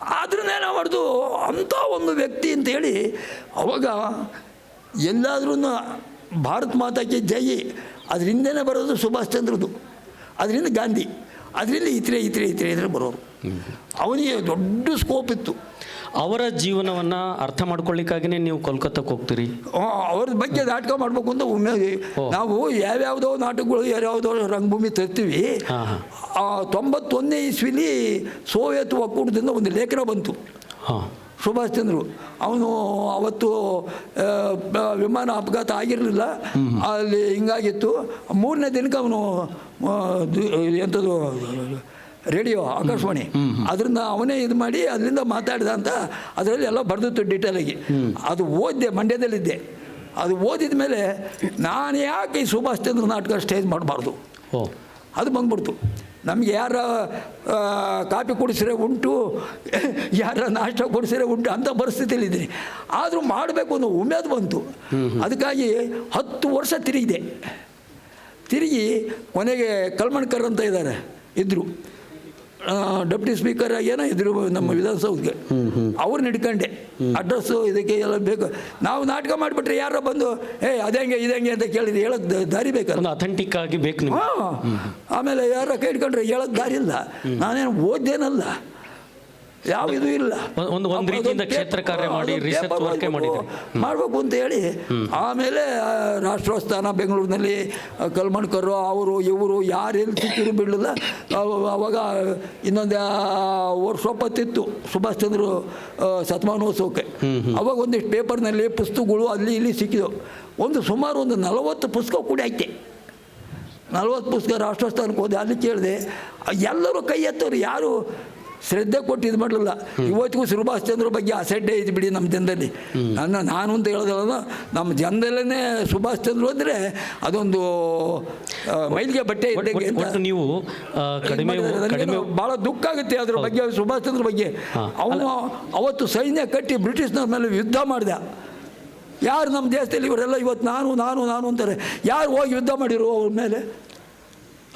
ಆದ್ರನ್ನೇನೋ ಹೊಡೆದು ಅಂಥ ಒಂದು ವ್ಯಕ್ತಿ ಅಂತೇಳಿ ಅವಾಗ ಎಲ್ಲಾದ್ರೂ ಭಾರತ್ ಮಾತಾಕ್ಕೆ ಜೈ. ಅದರಿಂದನೇ ಬರೋದು ಸುಭಾಷ್ ಚಂದ್ರದು. ಅದರಿಂದ ಗಾಂಧಿ. ಅದರಿಂದ ಇತರೆ ಇತರೆ ಇತರೆ ಇತರೆ ಬರೋರು. ಅವನಿಗೆ ದೊಡ್ಡ ಸ್ಕೋಪ್ ಇತ್ತು. ಅವರ ಜೀವನವನ್ನ ಅರ್ಥ ಮಾಡ್ಕೊಳ್ಳಿಕ್ಕಾಗಿನೇ ನೀವು ಕೋಲ್ಕತ್ತಾಕ್ಕೆ ಹೋಗ್ತೀರಿ? ಅವ್ರ ಬಗ್ಗೆ ನಾಟಕ ಮಾಡಬೇಕು ಅಂತ ಒಮ್ಮೆ. ನಾವು ಯಾವ್ಯಾವುದೋ ನಾಟಕಗಳು ಯಾವ್ಯಾವುದೋ ರಂಗಭೂಮಿ ತರ್ತೀವಿ. ತೊಂಬತ್ತೊಂದನೇ ಇಸ್ವಿಲಿ ಸೋವಿಯತ್ ಒಕ್ಕೂಟದಿಂದ ಒಂದು ಲೇಖನ ಬಂತು. ಹಾಂ. ಸುಭಾಷ್ ಚಂದ್ರು. ಅವನು ಅವತ್ತು ವಿಮಾನ ಅಪಘಾತ ಆಗಿರಲಿಲ್ಲ. ಅಲ್ಲಿ ಹಿಂಗಾಗಿತ್ತು. ಮೂರನೇ ದಿನಕ್ಕೆ ಅವನು ಎಂಥದ್ದು ರೇಡಿಯೋ ಆಕಾಶವಾಣಿ. ಅದರಿಂದ ಅವನೇ ಇದು ಮಾಡಿ ಅದರಿಂದ ಮಾತಾಡಿದ ಅಂತ ಅದರಲ್ಲಿ ಎಲ್ಲ ಬರೆದಿತ್ತು ಡೀಟೇಲಾಗಿ ಅದು ಓದಿದೆ ಮಂಡ್ಯದಲ್ಲಿದ್ದೆ. ಅದು ಓದಿದ ಮೇಲೆ ನಾನು ಯಾಕೆ ಈ ಸುಭಾಷ್ ಚಂದ್ರ ನಾಟಕ ಸ್ಟೇಜ್ ಮಾಡಬಾರ್ದು? ಓ. ಅದು ಬಂದ್ಬಿಡ್ತು. ನಮಗೆ ಯಾರ ಕಾಪಿ ಕುಡಿಸಿದ್ರೆ ಉಂಟು ಯಾರ ನಾಷ್ಟ ಕೊಡಿಸಿದ್ರೆ ಉಂಟು ಅಂಥ ಪರಿಸ್ಥಿತಿಯಲ್ಲಿ ಇದ್ದೀನಿ ಆದರೂ ಮಾಡಬೇಕು ಅನ್ನೋ ಉಮೇದು ಬಂತು. ಅದಕ್ಕಾಗಿ ಹತ್ತು ವರ್ಷ ತಿರುಗಿದೆ. ತಿರುಗಿ ಕೊನೆಗೆ ಕಲ್ಮಣ್ಕರ್ ಅಂತ ಇದ್ದಾರೆ ಇದ್ದರು ಡೆಪ್ಟಿ ಸ್ಪೀಕರ್ ಏನೋ ಇದ್ರು ನಮ್ಮ ವಿಧಾನಸೌಧಕ್ಕೆ. ಅವ್ರನ್ನ ಹಿಡ್ಕೊಂಡೆ. ಅಡ್ರೆಸ್ಸು ಇದಕ್ಕೆ ಎಲ್ಲ ಬೇಕು. ನಾವು ನಾಟಕ ಮಾಡಿಬಿಟ್ರೆ ಯಾರೋ ಬಂದು ಏ ಅದಂಗೆ ಇದಂಗೆ ಅಂತ ಕೇಳಿದ್ರೆ ಹೇಳಕ್ಕೆ ದಾರಿ ಬೇಕು ಅಥೆಂಟಿಕ್ ಆಗಿ ಬೇಕು ಆಮೇಲೆ ಯಾರೋ ಕೈ ಇಟ್ಕೊಂಡ್ರೆ ಹೇಳೋಕ್ಕೆ ದಾರಿ ಇಲ್ಲ. ನಾನೇನು ಓದ್ದೇನಲ್ಲ. ಯಾವ ಇದು ಇಲ್ಲ. ಒಂದು- ಒಂದು ರೀತಿಯಿಂದ ಕ್ಷೇತ್ರ ಕಾರ್ಯ ಮಾಡಿ, ರಿಸರ್ಚ್ ವರ್ಕ್ ಮಾಡಿದ್ರಿ. ಮಾಡಬೇಕು ಅಂತ ಹೇಳಿ ಆಮೇಲೆ ರಾಷ್ಟ್ರೋಸ್ಥಾನ ರಾಷ್ಟ್ರೋತ್ಥಾನ ಬೆಂಗಳೂರಿನಲ್ಲಿ ಕಲ್ಮಣ್ಕರು ಅವರು ಇವರು ಯಾರೆಲ್ಲಿ ಸಿಕ್ಕಿರು ಬಿಡಲಿಲ್ಲ ಅವಾಗ ಇನ್ನೊಂದು ವರ್ಷ ಪತ್ತಿತ್ತು ಸುಭಾಷ್ ಚಂದ್ರ ಶತಮಾನೋತ್ಸವಕ್ಕೆ ಅವಾಗ ಒಂದಿಷ್ಟು ಪೇಪರ್ನಲ್ಲಿ ಪುಸ್ತಕಗಳು ಅಲ್ಲಿ ಇಲ್ಲಿ ಸಿಕ್ಕಿದವು. ಒಂದು ಸುಮಾರು ಒಂದು ನಲವತ್ತು ಪುಸ್ತಕ ಕೂಡ ಐತೆ ನಲ್ವತ್ತು ಪುಸ್ತಕ ರಾಷ್ಟ್ರಸ್ಥಾನಕ್ಕೆ ಹೋದೆ ಅಲ್ಲಿ ಕೇಳಿದೆ ಎಲ್ಲರೂ ಕೈ ಎತ್ತವ್ರು ಯಾರು? ಶ್ರದ್ಧೆ ಕೊಟ್ಟು ಇದು ಮಾಡಲಿಲ್ಲ. ಇವತ್ತಿಗೂ ಸುಭಾಷ್ ಚಂದ್ರ ಬಗ್ಗೆ ಅಸಡ್ಡೆ ಇದೆ ಬಿಡಿ ನಮ್ಮ ಜನದಲ್ಲಿ ನನ್ನ ನಾನು ಅಂತ ಹೇಳೋದಲ್ಲ ನಮ್ಮ ಜನದಲ್ಲೇ ಸುಭಾಷ್ ಚಂದ್ರ ಅಂದರೆ ಅದೊಂದು ಮೈಲಿಗೆ ಬಟ್ಟೆ ನೀವು ಕಡಿಮೆ ಭಾಳ ದುಃಖ ಆಗುತ್ತೆ ಅದ್ರ ಬಗ್ಗೆ ಸುಭಾಷ್ ಚಂದ್ರ ಬಗ್ಗೆ. ಅವನು ಅವತ್ತು ಸೈನ್ಯ ಕಟ್ಟಿ ಬ್ರಿಟಿಷ್ನವ್ರ ಮೇಲೆ ಯುದ್ಧ ಮಾಡಿದ. ಯಾರು ನಮ್ಮ ದೇಶದಲ್ಲಿ ಇವರೆಲ್ಲ ಇವತ್ತು ನಾನು ನಾನು ನಾನು ಅಂತಾರೆ. ಯಾರು ಹೋಗಿ ಯುದ್ಧ ಮಾಡಿರು ಅವ್ರ ಮೇಲೆ?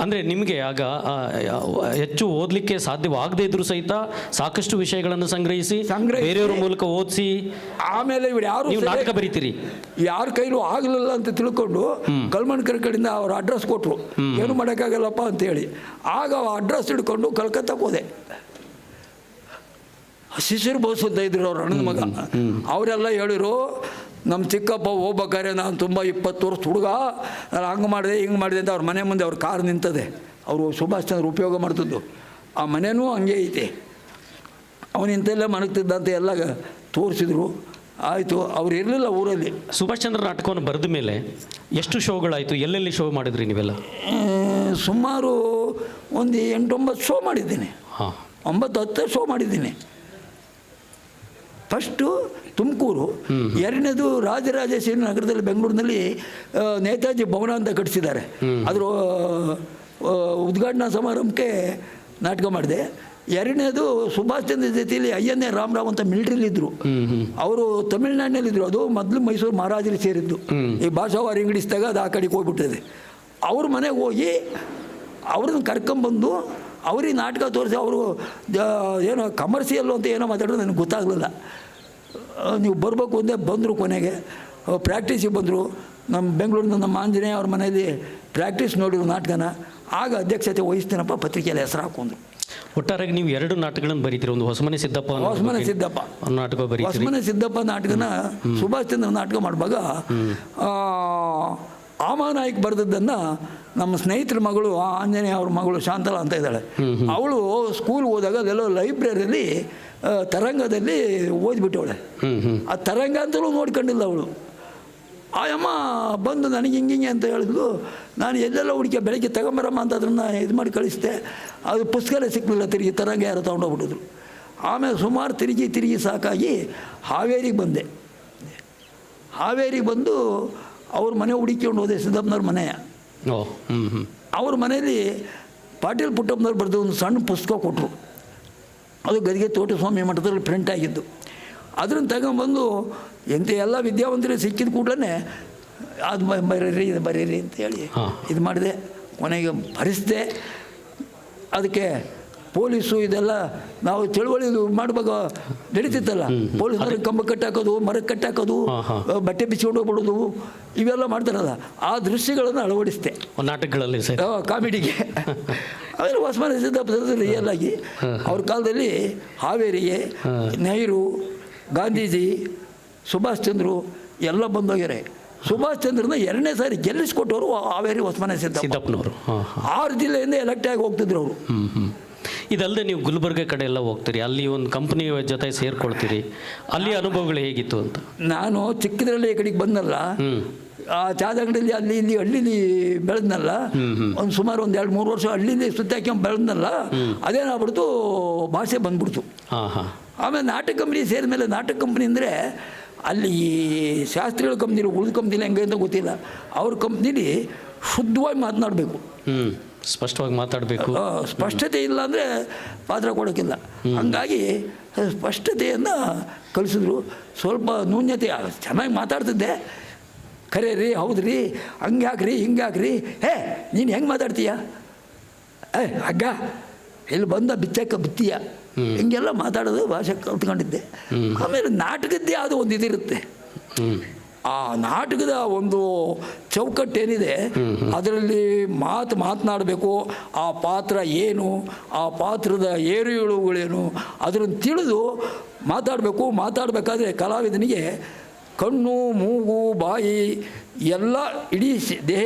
ಅಂದರೆ ನಿಮಗೆ ಆಗ ಹೆಚ್ಚು ಓದಲಿಕ್ಕೆ ಸಾಧ್ಯವಾಗದೇ ಇದ್ರೂ ಸಹಿತ ಸಾಕಷ್ಟು ವಿಷಯಗಳನ್ನು ಸಂಗ್ರಹಿಸಿ ಬೇರೆಯವರ ಮೂಲಕ ಓದಿಸಿ ಆಮೇಲೆ ಇವ್ರು ಯಾರು ನೀವು ನಾಟಕ ಬರೀತೀರಿ. ಯಾರ ಕೈಲೂ ಆಗಲಿಲ್ಲ ಅಂತ ತಿಳ್ಕೊಂಡು ಕಲ್ಮಣ್ಕರ್ ಕಡೆಯಿಂದ ಅವ್ರ ಅಡ್ರೆಸ್ ಕೊಟ್ಟರು ಏನು ಮಾಡೋಕ್ಕಾಗಲ್ಲಪ್ಪ ಅಂತೇಳಿ ಆಗ ಆ ಅಡ್ರೆಸ್ ಹಿಡ್ಕೊಂಡು ಕಲ್ಕತ್ತಾ ಹೋದೆ. ಶಿಶಿರ್ ಬೋಸ್ ಅಂತ ಇದ್ರು ಅವ್ರ ಅಣ್ಣನ ಮಗ. ಅವರೆಲ್ಲ ಹೇಳಿರು ನಮ್ಮ ಚಿಕ್ಕಪ್ಪ ಹೋಗ್ಬೇಕಾದ್ರೆ ನಾನು ತುಂಬ ಇಪ್ಪತ್ತು ವರ್ಷ ಹುಡುಗ ನಾನು ಹಂಗೆ ಮಾಡಿದೆ ಹಿಂಗೆ ಮಾಡಿದೆ ಅಂತ ಅವ್ರ ಮನೆ ಮುಂದೆ ಅವ್ರ ಕಾರ್ ನಿಂತದೆ. ಅವರು ಸುಭಾಷ್ ಚಂದ್ರ ಉಪಯೋಗ ಮಾಡ್ತಿದ್ದು. ಆ ಮನೆಯೂ ಹಂಗೆ ಐತೆ. ಅವನು ಇಂತೆಲ್ಲ ಮಣಗ್ತಿದ್ದ ಅಂತ ಎಲ್ಲ ತೋರಿಸಿದ್ರು. ಆಯಿತು ಅವ್ರು ಇರಲಿಲ್ಲ ಊರಲ್ಲಿ. ಸುಭಾಷ್ ಚಂದ್ರ ನಾಟಕವನ್ನು ಬರೆದ ಮೇಲೆ ಎಷ್ಟು ಶೋಗಳಾಯಿತು? ಎಲ್ಲೆಲ್ಲಿ ಶೋ ಮಾಡಿದ್ರಿ ನೀವೆಲ್ಲ? ಸುಮಾರು ಒಂದು ಎಂಟೊಂಬತ್ತು ಶೋ ಮಾಡಿದ್ದೀನಿ. ಹಾಂ. ಒಂಬತ್ತು ಹತ್ತು ಶೋ ಮಾಡಿದ್ದೀನಿ. ಫಸ್ಟು ತುಮಕೂರು, ಎರಡನೇದು ರಾಜರಾಜೇಶ್ವರಿ ನಗರದಲ್ಲಿ ಬೆಂಗಳೂರಿನಲ್ಲಿ ನೇತಾಜಿ ಭವನ ಅಂತ ಕಟ್ಟಿಸಿದ್ದಾರೆ. ಅದರ ಉದ್ಘಾಟನಾ ಸಮಾರಂಭಕ್ಕೆ ನಾಟಕ ಮಾಡಿದೆ. ಎರಡನೇದು ಸುಭಾಷ್ ಚಂದ್ರ ಜೊತೆಯಲ್ಲಿ ಐಎನ್ಎ ರಾಮರಾವ್ ಅಂತ ಮಿಲಿಟ್ರಿಲಿದ್ದರು ಅವರು ತಮಿಳ್ನಾಡಿನಲ್ಲಿದ್ದರು ಅದು ಮೊದಲು ಮೈಸೂರು ಮಹಾರಾಜರು ಸೇರಿದ್ದು. ಈ ಭಾಷಾವಾರಿ ಇಂಗ್ಲೀಷ್ದಾಗ ಅದು ಆ ಕಡೆಗೆ ಹೋಗ್ಬಿಟ್ಟಿದೆ. ಅವ್ರ ಮನೆಗೆ ಹೋಗಿ ಅವ್ರನ್ನ ಕರ್ಕೊಂಬಂದು ಅವ್ರಿಗೆ ನಾಟಕ ತೋರಿಸಿ ಅವರು ಏನೋ ಕಮರ್ಷಿಯಲ್ಲು ಅಂತ ಏನೋ ಮಾತಾಡೋದು ನನಗೆ ಗೊತ್ತಾಗಲಿಲ್ಲ. ನೀವು ಬರಬೇಕು ಒಂದೇ ಬಂದರು ಕೊನೆಗೆ. ಪ್ರಾಕ್ಟೀಸಿಗೆ ಬಂದರು. ನಮ್ಮ ಬೆಂಗಳೂರಿನ ನಮ್ಮ ಆಂಜನೇಯ ಅವ್ರ ಮನೆಯಲ್ಲಿ ಪ್ರಾಕ್ಟೀಸ್ ನೋಡಿದ್ರು ನಾಟಕನ. ಆಗ ಅಧ್ಯಕ್ಷತೆ ವಹಿಸ್ತೀನಪ್ಪ ಪತ್ರಿಕೆಯಲ್ಲಿ ಹೆಸರು ಹಾಕೊಂಡ್ರು. ಒಟ್ಟಾರೆಗೆ ನೀವು ಎರಡು ನಾಟಕಗಳನ್ನು ಬರೀತೀರಿ ಒಂದು ಹೊಸಮನೆ ಸಿದ್ದಪ್ಪ ಹೊಸಮನೆ ಸಿದ್ದಪ್ಪ. ನಾಟಕ ಬರೀ ಹೊಸಮನೆ ಸಿದ್ದಪ್ಪ ನಾಟಕನ ಸುಭಾಷ್ ಚಂದ್ರ ನಾಟಕ ಮಾಡುವಾಗ ಆಮಾನಾಯ್ಕ್ ಬರೆದದ್ದನ್ನು ನಮ್ಮ ಸ್ನೇಹಿತರ ಮಗಳು ಆಂಜನೇಯ ಅವ್ರ ಮಗಳು ಶಾಂತಲಾ ಅಂತ ಇದ್ದಾಳೆ. ಅವಳು ಸ್ಕೂಲ್ ಹೋದಾಗ ಅದೆಲ್ಲೋ ಲೈಬ್ರರಿಯಲ್ಲಿ ತರಂಗದಲ್ಲಿ ಓದ್ಬಿಟ್ಟವಳೆ. ಆ ತರಂಗ ಅಂತಲೂ ನೋಡ್ಕೊಂಡಿಲ್ಲ ಅವಳು. ಆಯಮ್ಮ ಬಂದು ನನಗೆ ಹಿಂಗೆ ಹಿಂಗೆ ಅಂತ ಹೇಳಿದ್ಲು. ನಾನು ಎಲ್ಲೆಲ್ಲ ಹುಡುಕಿ ಬೆಳಗ್ಗೆ ತಗೊಂಬರಮ್ಮ ಅಂತ ಅದನ್ನು ಇದು ಮಾಡಿ ಕಳಿಸಿದೆ. ಅದು ಪುಸ್ತಕಲೇ ಸಿಕ್ಕಲಿಲ್ಲ ತಿರುಗಿ ತರಂಗ ಯಾರು ತೊಗೊಂಡೋಗ್ಬಿಟ್ಟಿದ್ರು. ಆಮೇಲೆ ಸುಮಾರು ತಿರುಗಿ ತಿರುಗಿ ಸಾಕಾಗಿ ಹಾವೇರಿಗೆ ಬಂದೆ. ಹಾವೇರಿಗೆ ಬಂದು ಅವ್ರ ಮನೆ ಹುಡುಕಿಕೊಂಡು ಹೋದೆ ಸಿದ್ದಪ್ಪನವ್ರ ಮನೆ. ಅವ್ರ ಮನೆಯಲ್ಲಿ ಪಾಟೀಲ್ ಪುಟ್ಟಪ್ಪನವ್ರು ಬರೆದು ಒಂದು ಸಣ್ಣ ಪುಸ್ತಕ ಕೊಟ್ಟರು ಅದು ಗದಿಗೆ ತೋಟಸ್ವಾಮಿ ಮಠದಲ್ಲಿ ಪ್ರಿಂಟ್ ಆಗಿದ್ದು. ಅದನ್ನು ತಗೊಂಬಂದು ಎಂಥ ಎಲ್ಲ ವಿದ್ಯಾವಂತರಿಗೆ ಸಿಕ್ಕಿದ ಕೂಡಲೇ ಅದು ಬರೀರಿ ಇದು ಬರೀರಿ ಅಂತ ಹೇಳಿ ಇದು ಮಾಡಿದೆ. ಕೊನೆಗೆ ಭರಿಸಿದೆ. ಅದಕ್ಕೆ ಪೊಲೀಸು ಇದೆಲ್ಲ ನಾವು ಚಳುವಳಿ ಮಾಡುವಾಗ ನಡೀತಿತ್ತಲ್ಲ. ಪೊಲೀಸರಿಗೆ ಕಂಬ ಕಟ್ಟಾಕೋದು ಮರ ಕಟ್ಟಾಕೋದು. ಬಟ್ಟೆ ಬಿಚ್ಕೊಂಡು ಹೋಗ್ಬಿಡೋದು ಇವೆಲ್ಲ ಮಾಡ್ತಾರಲ್ಲ. ಆ ದೃಶ್ಯಗಳನ್ನು ಅಳವಡಿಸಿದೆ. ನಾಟಕಗಳಲ್ಲಿ ಕಾಮಿಡಿಗೆ. ಆಮೇಲೆ ಹೊಸಮಾನ ಸಿದ್ದಪ್ಪ ರಿಯಲ್ ಆಗಿ ಅವ್ರ ಕಾಲದಲ್ಲಿ ಹಾವೇರಿಗೆ ನೆಹರು ಗಾಂಧೀಜಿ ಸುಭಾಷ್ ಚಂದ್ರು ಎಲ್ಲ ಬಂದೋಗ್ಯಾರೆ ಸುಭಾಷ್ ಚಂದ್ರನ ಎರಡನೇ ಸಾರಿ ಗೆಲ್ಲಿಸ್ಕೊಟ್ಟವರು ಹಾವೇರಿ ಹೊಸಮಾನ ಹಾಂ ಆರು ಜಿಲ್ಲೆಯಿಂದ ಎಲೆಕ್ಟ್ ಆಗಿ ಹೋಗ್ತಿದ್ರು ಅವರು. ಇದಲ್ಲದೆ ನೀವು ಗುಲ್ಬರ್ಗ ಕಡೆ ಎಲ್ಲ ಹೋಗ್ತೀರಿ ಅಲ್ಲಿ ಒಂದು ಕಂಪ್ನಿ ಜೊತೆ ಸೇರ್ಕೊಳ್ತೀರಿ ಅಲ್ಲಿ ಅನುಭವಗಳು ಹೇಗಿತ್ತು ಅಂತ? ನಾನು ಚಿಕ್ಕದ್ರಲ್ಲಿ ಈ ಕಡೆಗೆ ಬಂದಲ್ಲ ಆ ಚಾದ ಅಂಗಡಿಯಲ್ಲಿ ಅಲ್ಲಿ ಇಲ್ಲಿ ಹಳ್ಳಿಲಿ ಬೆಳೆದ್ನಲ್ಲ ಒಂದು ಸುಮಾರು ಒಂದು ಎರಡು ಮೂರು ವರ್ಷ ಹಳ್ಳಿಲಿ ಸುತ್ತಾಕೊಂಡು ಬೆಳೆದ್ನಲ್ಲ ಅದೇನಾಗ್ಬಿಡ್ತು ಭಾಷೆ ಬಂದ್ಬಿಡ್ತು. ಆಮೇಲೆ ನಾಟಕ ಕಂಪ್ನಿ ಸೇರಿದ ಮೇಲೆ ನಾಟಕ ಕಂಪ್ನಿ ಅಂದರೆ ಅಲ್ಲಿ ಶಾಸ್ತ್ರಿಗಳ ಕಂಪ್ನಿ ಉಳಿದ ಕಂಪ್ನಿಲಿ ಹೆಂಗೆ ಅಂತ ಗೊತ್ತಿಲ್ಲ. ಅವ್ರ ಕಂಪ್ನಿಲಿ ಶುದ್ಧವಾಗಿ ಮಾತನಾಡಬೇಕು. ಸ್ಪಷ್ಟವಾಗಿ ಮಾತಾಡಬೇಕು. ಸ್ಪಷ್ಟತೆ ಇಲ್ಲ ಅಂದರೆ ಪಾತ್ರ ಕೊಡೋಕ್ಕಿಲ್ಲ. ಹಂಗಾಗಿ ಸ್ಪಷ್ಟತೆಯನ್ನು ಕಲಿಸಿದ್ರು. ಸ್ವಲ್ಪ ನ್ಯೂನ್ಯತೆ ಚೆನ್ನಾಗಿ ಮಾತಾಡ್ತಿದ್ದೆ. ಕರೆ ರೀ ಹೌದು ರೀ ಹಂಗೆ ಹಾಕ್ರಿ ಹಿಂಗೆ ಹಾಕ್ರಿ. ಹೇ ನೀನು ಹೆಂಗೆ ಮಾತಾಡ್ತೀಯ? ಏ ಹಗ್ಗ ಇಲ್ಲಿ ಬಂದ ಬಿಚ್ಚಕ್ಕ ಬಿತ್ತೀಯ? ಹಿಂಗೆಲ್ಲ ಮಾತಾಡೋದು ಭಾಷೆ ಕಲ್ತ್ಕೊಂಡಿದ್ದೆ. ಆಮೇಲೆ ನಾಟಕದ್ದೇ ಅದು ಒಂದು ಇದಿರುತ್ತೆ. ಹ್ಞೂ ಆ ನಾಟಕದ ಒಂದು ಚೌಕಟ್ಟೇನಿದೆ ಅದರಲ್ಲಿ ಮಾತು ಮಾತನಾಡಬೇಕು ಆ ಪಾತ್ರ ಏನು ಆ ಪಾತ್ರದ ಏರು ಏಳುಗಳೇನು ಅದನ್ನು ತಿಳಿದು ಮಾತಾಡಬೇಕು ಮಾತಾಡಬೇಕಾದ್ರೆ ಕಲಾವಿದನಿಗೆ ಕಣ್ಣು ಮೂಗು ಬಾಯಿ ಎಲ್ಲ ಇಡೀ ದೇಹ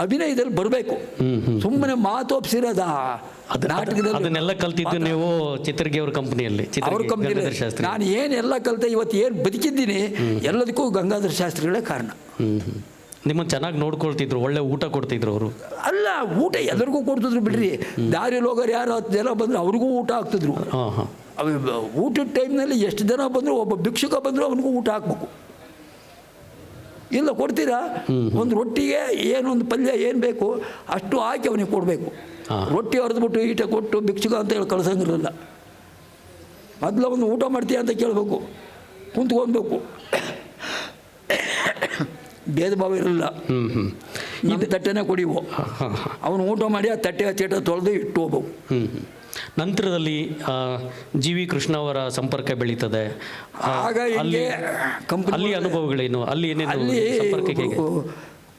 ಅಭಿನಯದಲ್ಲಿ ಬರಬೇಕು. ಸುಮ್ಮನೆ ಮಾತೊಪ್ಸಿರೋದ? ನಾಟಕದಲ್ಲಿ ಅದನ್ನೆಲ್ಲ ಕಲ್ತಿದ್ದು ನೀವು ಚಿತ್ರಗೆ ಅವ್ರ ಕಂಪ್ನಿಯಲ್ಲಿ ಅವ್ರ ನಾನು ಏನೆಲ್ಲ ಕಲಿತೆ ಇವತ್ತು ಏನು ಬದುಕಿದ್ದೀನಿ ಎಲ್ಲದಕ್ಕೂ ಗಂಗಾಧರ ಶಾಸ್ತ್ರಿಗಳೇ ಕಾರಣ. ನಿಮ್ಮನ್ನು ಚೆನ್ನಾಗಿ ನೋಡ್ಕೊಳ್ತಿದ್ರು ಒಳ್ಳೆ ಊಟ ಕೊಡ್ತಿದ್ರು ಅವರು. ಅಲ್ಲ ಊಟ ಎಲ್ಲರಿಗೂ ಕೊಡ್ತಿದ್ರು ಬಿಡ್ರಿ. ದಾರಿ ಹೋಗೋರು ಯಾರು ಹತ್ತು ಜನ ಬಂದರು ಅವ್ರಿಗೂ ಊಟ ಹಾಕ್ತಿದ್ರು. ಊಟದ ಟೈಮ್ನಲ್ಲಿ ಎಷ್ಟು ಜನ ಬಂದರೂ ಒಬ್ಬ ಭಿಕ್ಷುಕ ಬಂದರೂ ಅವನಿಗೂ ಊಟ ಹಾಕ್ಬೇಕು. ಇಲ್ಲ ಕೊಡ್ತೀರಾ? ಒಂದು ರೊಟ್ಟಿಗೆ ಏನೊಂದು ಪಲ್ಯ ಏನು ಬೇಕು ಅಷ್ಟು ಹಾಕಿ ಅವನಿಗೆ ಕೊಡಬೇಕು. ರೊಟ್ಟಿ ಹರಿದ್ಬಿಟ್ಟು ಈಟ ಕೊಟ್ಟು ಭಿಕ್ಷುಕ ಅಂತ ಹೇಳಿ ಕಳ್ಸಂಗಿರಲಿಲ್ಲ ಮೊದಲು ಒಂದು ಊಟ ಮಾಡ್ತೀಯ ಅಂತ ಕೇಳಬೇಕು. ಕುಂತ್ಕೊಬೇಕು. ಭೇದ ಭಾವ ಇರಲಿಲ್ಲ ಹ್ಞೂ ಹ್ಞೂ ನಮ್ಮ ತಟ್ಟೆನೇ ಕುಡಿವು ಅವನು ಊಟ ಮಾಡಿ ಆ ತಟ್ಟೆ ಚೇಟ ತೊಳೆದು ಇಟ್ಟು ಹೋಗ್ಬೇಕು. ನಂತರದಲ್ಲಿ ಜಿ ವಿ ಕೃಷ್ಣ ಅವರ ಸಂಪರ್ಕ ಬೆಳೀತದೆ. ಆಗ ಅಲ್ಲಿ ಅನುಭವಗಳೇನು? ಅಲ್ಲಿ ಏನೇನು ಅಲ್ಲಿ ಸಂಪರ್ಕ ಹೇಗೆ?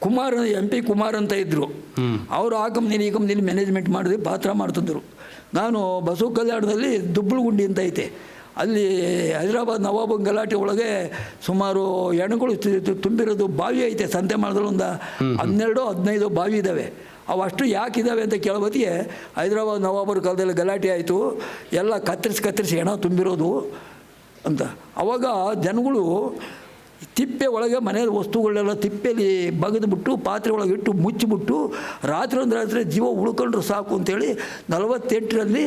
ಕುಮಾರ್ ಎಂ ಪಿ ಕುಮಾರ್ ಅಂತ ಇದ್ದರು ಅವರು ಆ ಕಂಪ್ನಿಲಿ ಈ ಕಂಪ್ನಿಲಿ ಮ್ಯಾನೇಜ್ಮೆಂಟ್ ಮಾಡಿದ್ರು ಪಾತ್ರ ಮಾಡ್ತಿದ್ದರು ನಾನು ಬಸವ ಕಲ್ಯಾಣದಲ್ಲಿ ದುಬ್ಬಳಗುಂಡಿ ಅಂತ ಐತೆ. ಅಲ್ಲಿ ಹೈದರಾಬಾದ್ ನವಾಬ್ ಗಲಾಟೆ ಒಳಗೆ ಸುಮಾರು ಹೆಣಗಳು ತುಂಬಿರೋದು ಬಾವಿ ಐತೆ, ಸಂತೆ ಮಾಡಿದ್ರು ಒಂದು ಹನ್ನೆರಡು, ಹದಿನೈದು ಬಾವಿ ಇದ್ದಾವೆ ಅವು ಅಷ್ಟು ಯಾಕಿದ್ದಾವೆ ಅಂತ ಕೇಳಬತ್ತಿಗೆ ಹೈದರಾಬಾದ್ ನವಾಬರ ಕಾಲದಲ್ಲಿ ಗಲಾಟೆ ಆಯಿತು. ಎಲ್ಲ ಕತ್ತರಿಸಿ ಕತ್ತರಿಸಿ ಹೆಣ ತುಂಬಿರೋದು ಅಂತ. ಅವಾಗ ಜನಗಳು ತಿಪ್ಪೆ ಒಳಗೆ ಮನೆಯ ವಸ್ತುಗಳನ್ನೆಲ್ಲ ತಿಪ್ಪೆಯಲ್ಲಿ ಬಗೆದುಬಿಟ್ಟು, ಪಾತ್ರೆ ಒಳಗೆ ಇಟ್ಟು ಮುಚ್ಚಿಬಿಟ್ಟು, ರಾತ್ರಿ ಒಂದು ರಾತ್ರಿ ಜೀವ ಉಳ್ಕೊಂಡ್ರೆ ಸಾಕು ಅಂತೇಳಿ ನಲವತ್ತೆಂಟರಲ್ಲಿ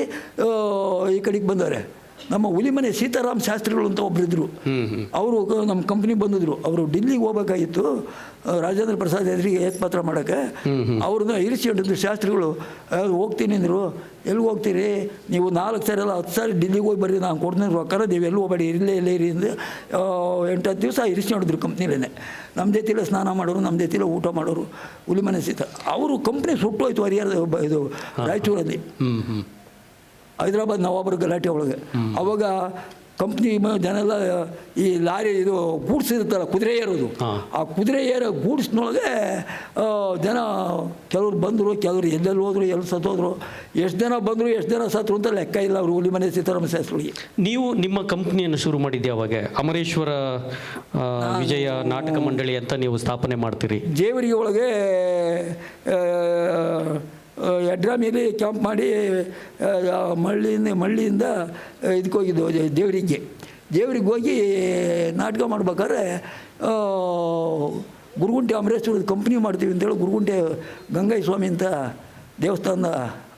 ಈ ಕಡೆಗೆ ಬಂದವ್ರೆ. ನಮ್ಮ ಹುಲಿಮನೆ ಸೀತಾರಾಮ್ ಶಾಸ್ತ್ರಿಗಳು ಅಂತ ಒಬ್ಬರಿದ್ದರು ಅವರು ನಮ್ಮ ಕಂಪ್ನಿ ಬಂದಿದ್ರು. ಅವರು ಡೆಲ್ಲಿಗೆ ಹೋಗ್ಬೇಕಾಗಿತ್ತು. ರಾಜೇಂದ್ರ ಪ್ರಸಾದ್ ಎದುರಿಗೆ ಏಕಪತ್ರ ಮಾಡೋಕ್ಕೆ. ಅವ್ರನ್ನ ಇರಿಸ್ಕೊಂಡಿದ್ದು ಶಾಸ್ತ್ರಿಗಳು. ಹೋಗ್ತೀನಿ ಅಂದರು. ಎಲ್ಲಿ ಹೋಗ್ತೀರಿ? ನೀವು ನಾಲ್ಕು ಸಾರಿ ಎಲ್ಲ ಹತ್ತು ಸಾರಿ ಡೆಲ್ಲಿಗೆ ಹೋಗಿ ಬರ್ರಿ ನಾನು ಕೊಡ್ತೀನಿ ರೊಕ್ಕರ ನೀವು ಎಲ್ಲಿ ಹೋಗಬೇಡಿ ಇಲ್ಲೇ ಇಲ್ಲೇ ಇರಿ ಅಂದರೆ ಎಂಟು ಹತ್ತು ದಿವಸ ಇರಿಸಿಕೊಂಡಿದ್ರು ಕಂಪ್ನಿಲೇ ನಮ್ಮ ಜೊತೆಲೇ ಸ್ನಾನ ಮಾಡೋರು ನಮ್ಮ ಜೊತೆಲೇ ಊಟ ಮಾಡೋರು ಹುಲಿಮನೆ ಸೀತ. ಅವರು ಕಂಪ್ನಿ ಸುಟ್ಟೋಯ್ತು ಹರಿಹರ ಬ- ಇದು ರಾಯಚೂರಲ್ಲಿ. ಹೈದರಾಬಾದ್ ನವಾಬರ ಗಲಾಟೆ ಒಳಗೆ. ಅವಾಗ ಕಂಪ್ನಿ ಜನ ಎಲ್ಲ ಈ ಲಾರಿ ಇದು ಗೂಡ್ಸ್ ಇರುತ್ತಲ್ಲ ಕುದುರೆ ಏರೋದು ಆ ಕುದುರೆ ಏರೋ ಗೂಡ್ಸ್ನೊಳಗೆ ಜನ ಕೆಲವ್ರು ಬಂದರು ಕೆಲವ್ರು ಎಲ್ಲೆಲ್ಲಿ ಹೋದ್ರು ಎಲ್ಲಿ ಸತ್ತೋದ್ರು ಎಷ್ಟು ಜನ ಬಂದರು ಎಷ್ಟು ಜನ ಸತ್ರು ಅಂತ ಲೆಕ್ಕ ಇಲ್ಲ ಅವರು ಹುಲಿ ಮನೆ ಸೀತಾರಾಮ ಶಾಸ್ತ್ರಿಗೆ ನೀವು ನಿಮ್ಮ ಕಂಪ್ನಿಯನ್ನು ಶುರು ಮಾಡಿದ್ದೆ ಅವಾಗ? ಅಮರೇಶ್ವರ ವಿಜಯ ನಾಟಕ ಮಂಡಳಿ ಅಂತ ನೀವು ಸ್ಥಾಪನೆ ಮಾಡ್ತೀರಿ. ಜೇವರಿಗೆ ಒಳಗೆ ಎಡ್ರಾಮಿಯಲ್ಲಿ ಕ್ಯಾಂಪ್ ಮಾಡಿ ಮಳ್ಳಿಯಿಂದ ಮಳ್ಳಿಯಿಂದ ಇದಕ್ಕೆ ಹೋಗಿದ್ದು ದೇವರಿಗೆ. ದೇವರಿಗೆ ಹೋಗಿ ನಾಟಕ ಮಾಡ್ಬೇಕಾದ್ರೆ ಗುರುಗುಂಟೆ ಅಮರೇಶ್ವರದ ಕಂಪ್ನಿ ಮಾಡ್ತೀವಿ ಅಂತೇಳಿ ಗುರುಗುಂಟೆ ಗಂಗಾಯಿ ಸ್ವಾಮಿ ಅಂತ ದೇವಸ್ಥಾನದ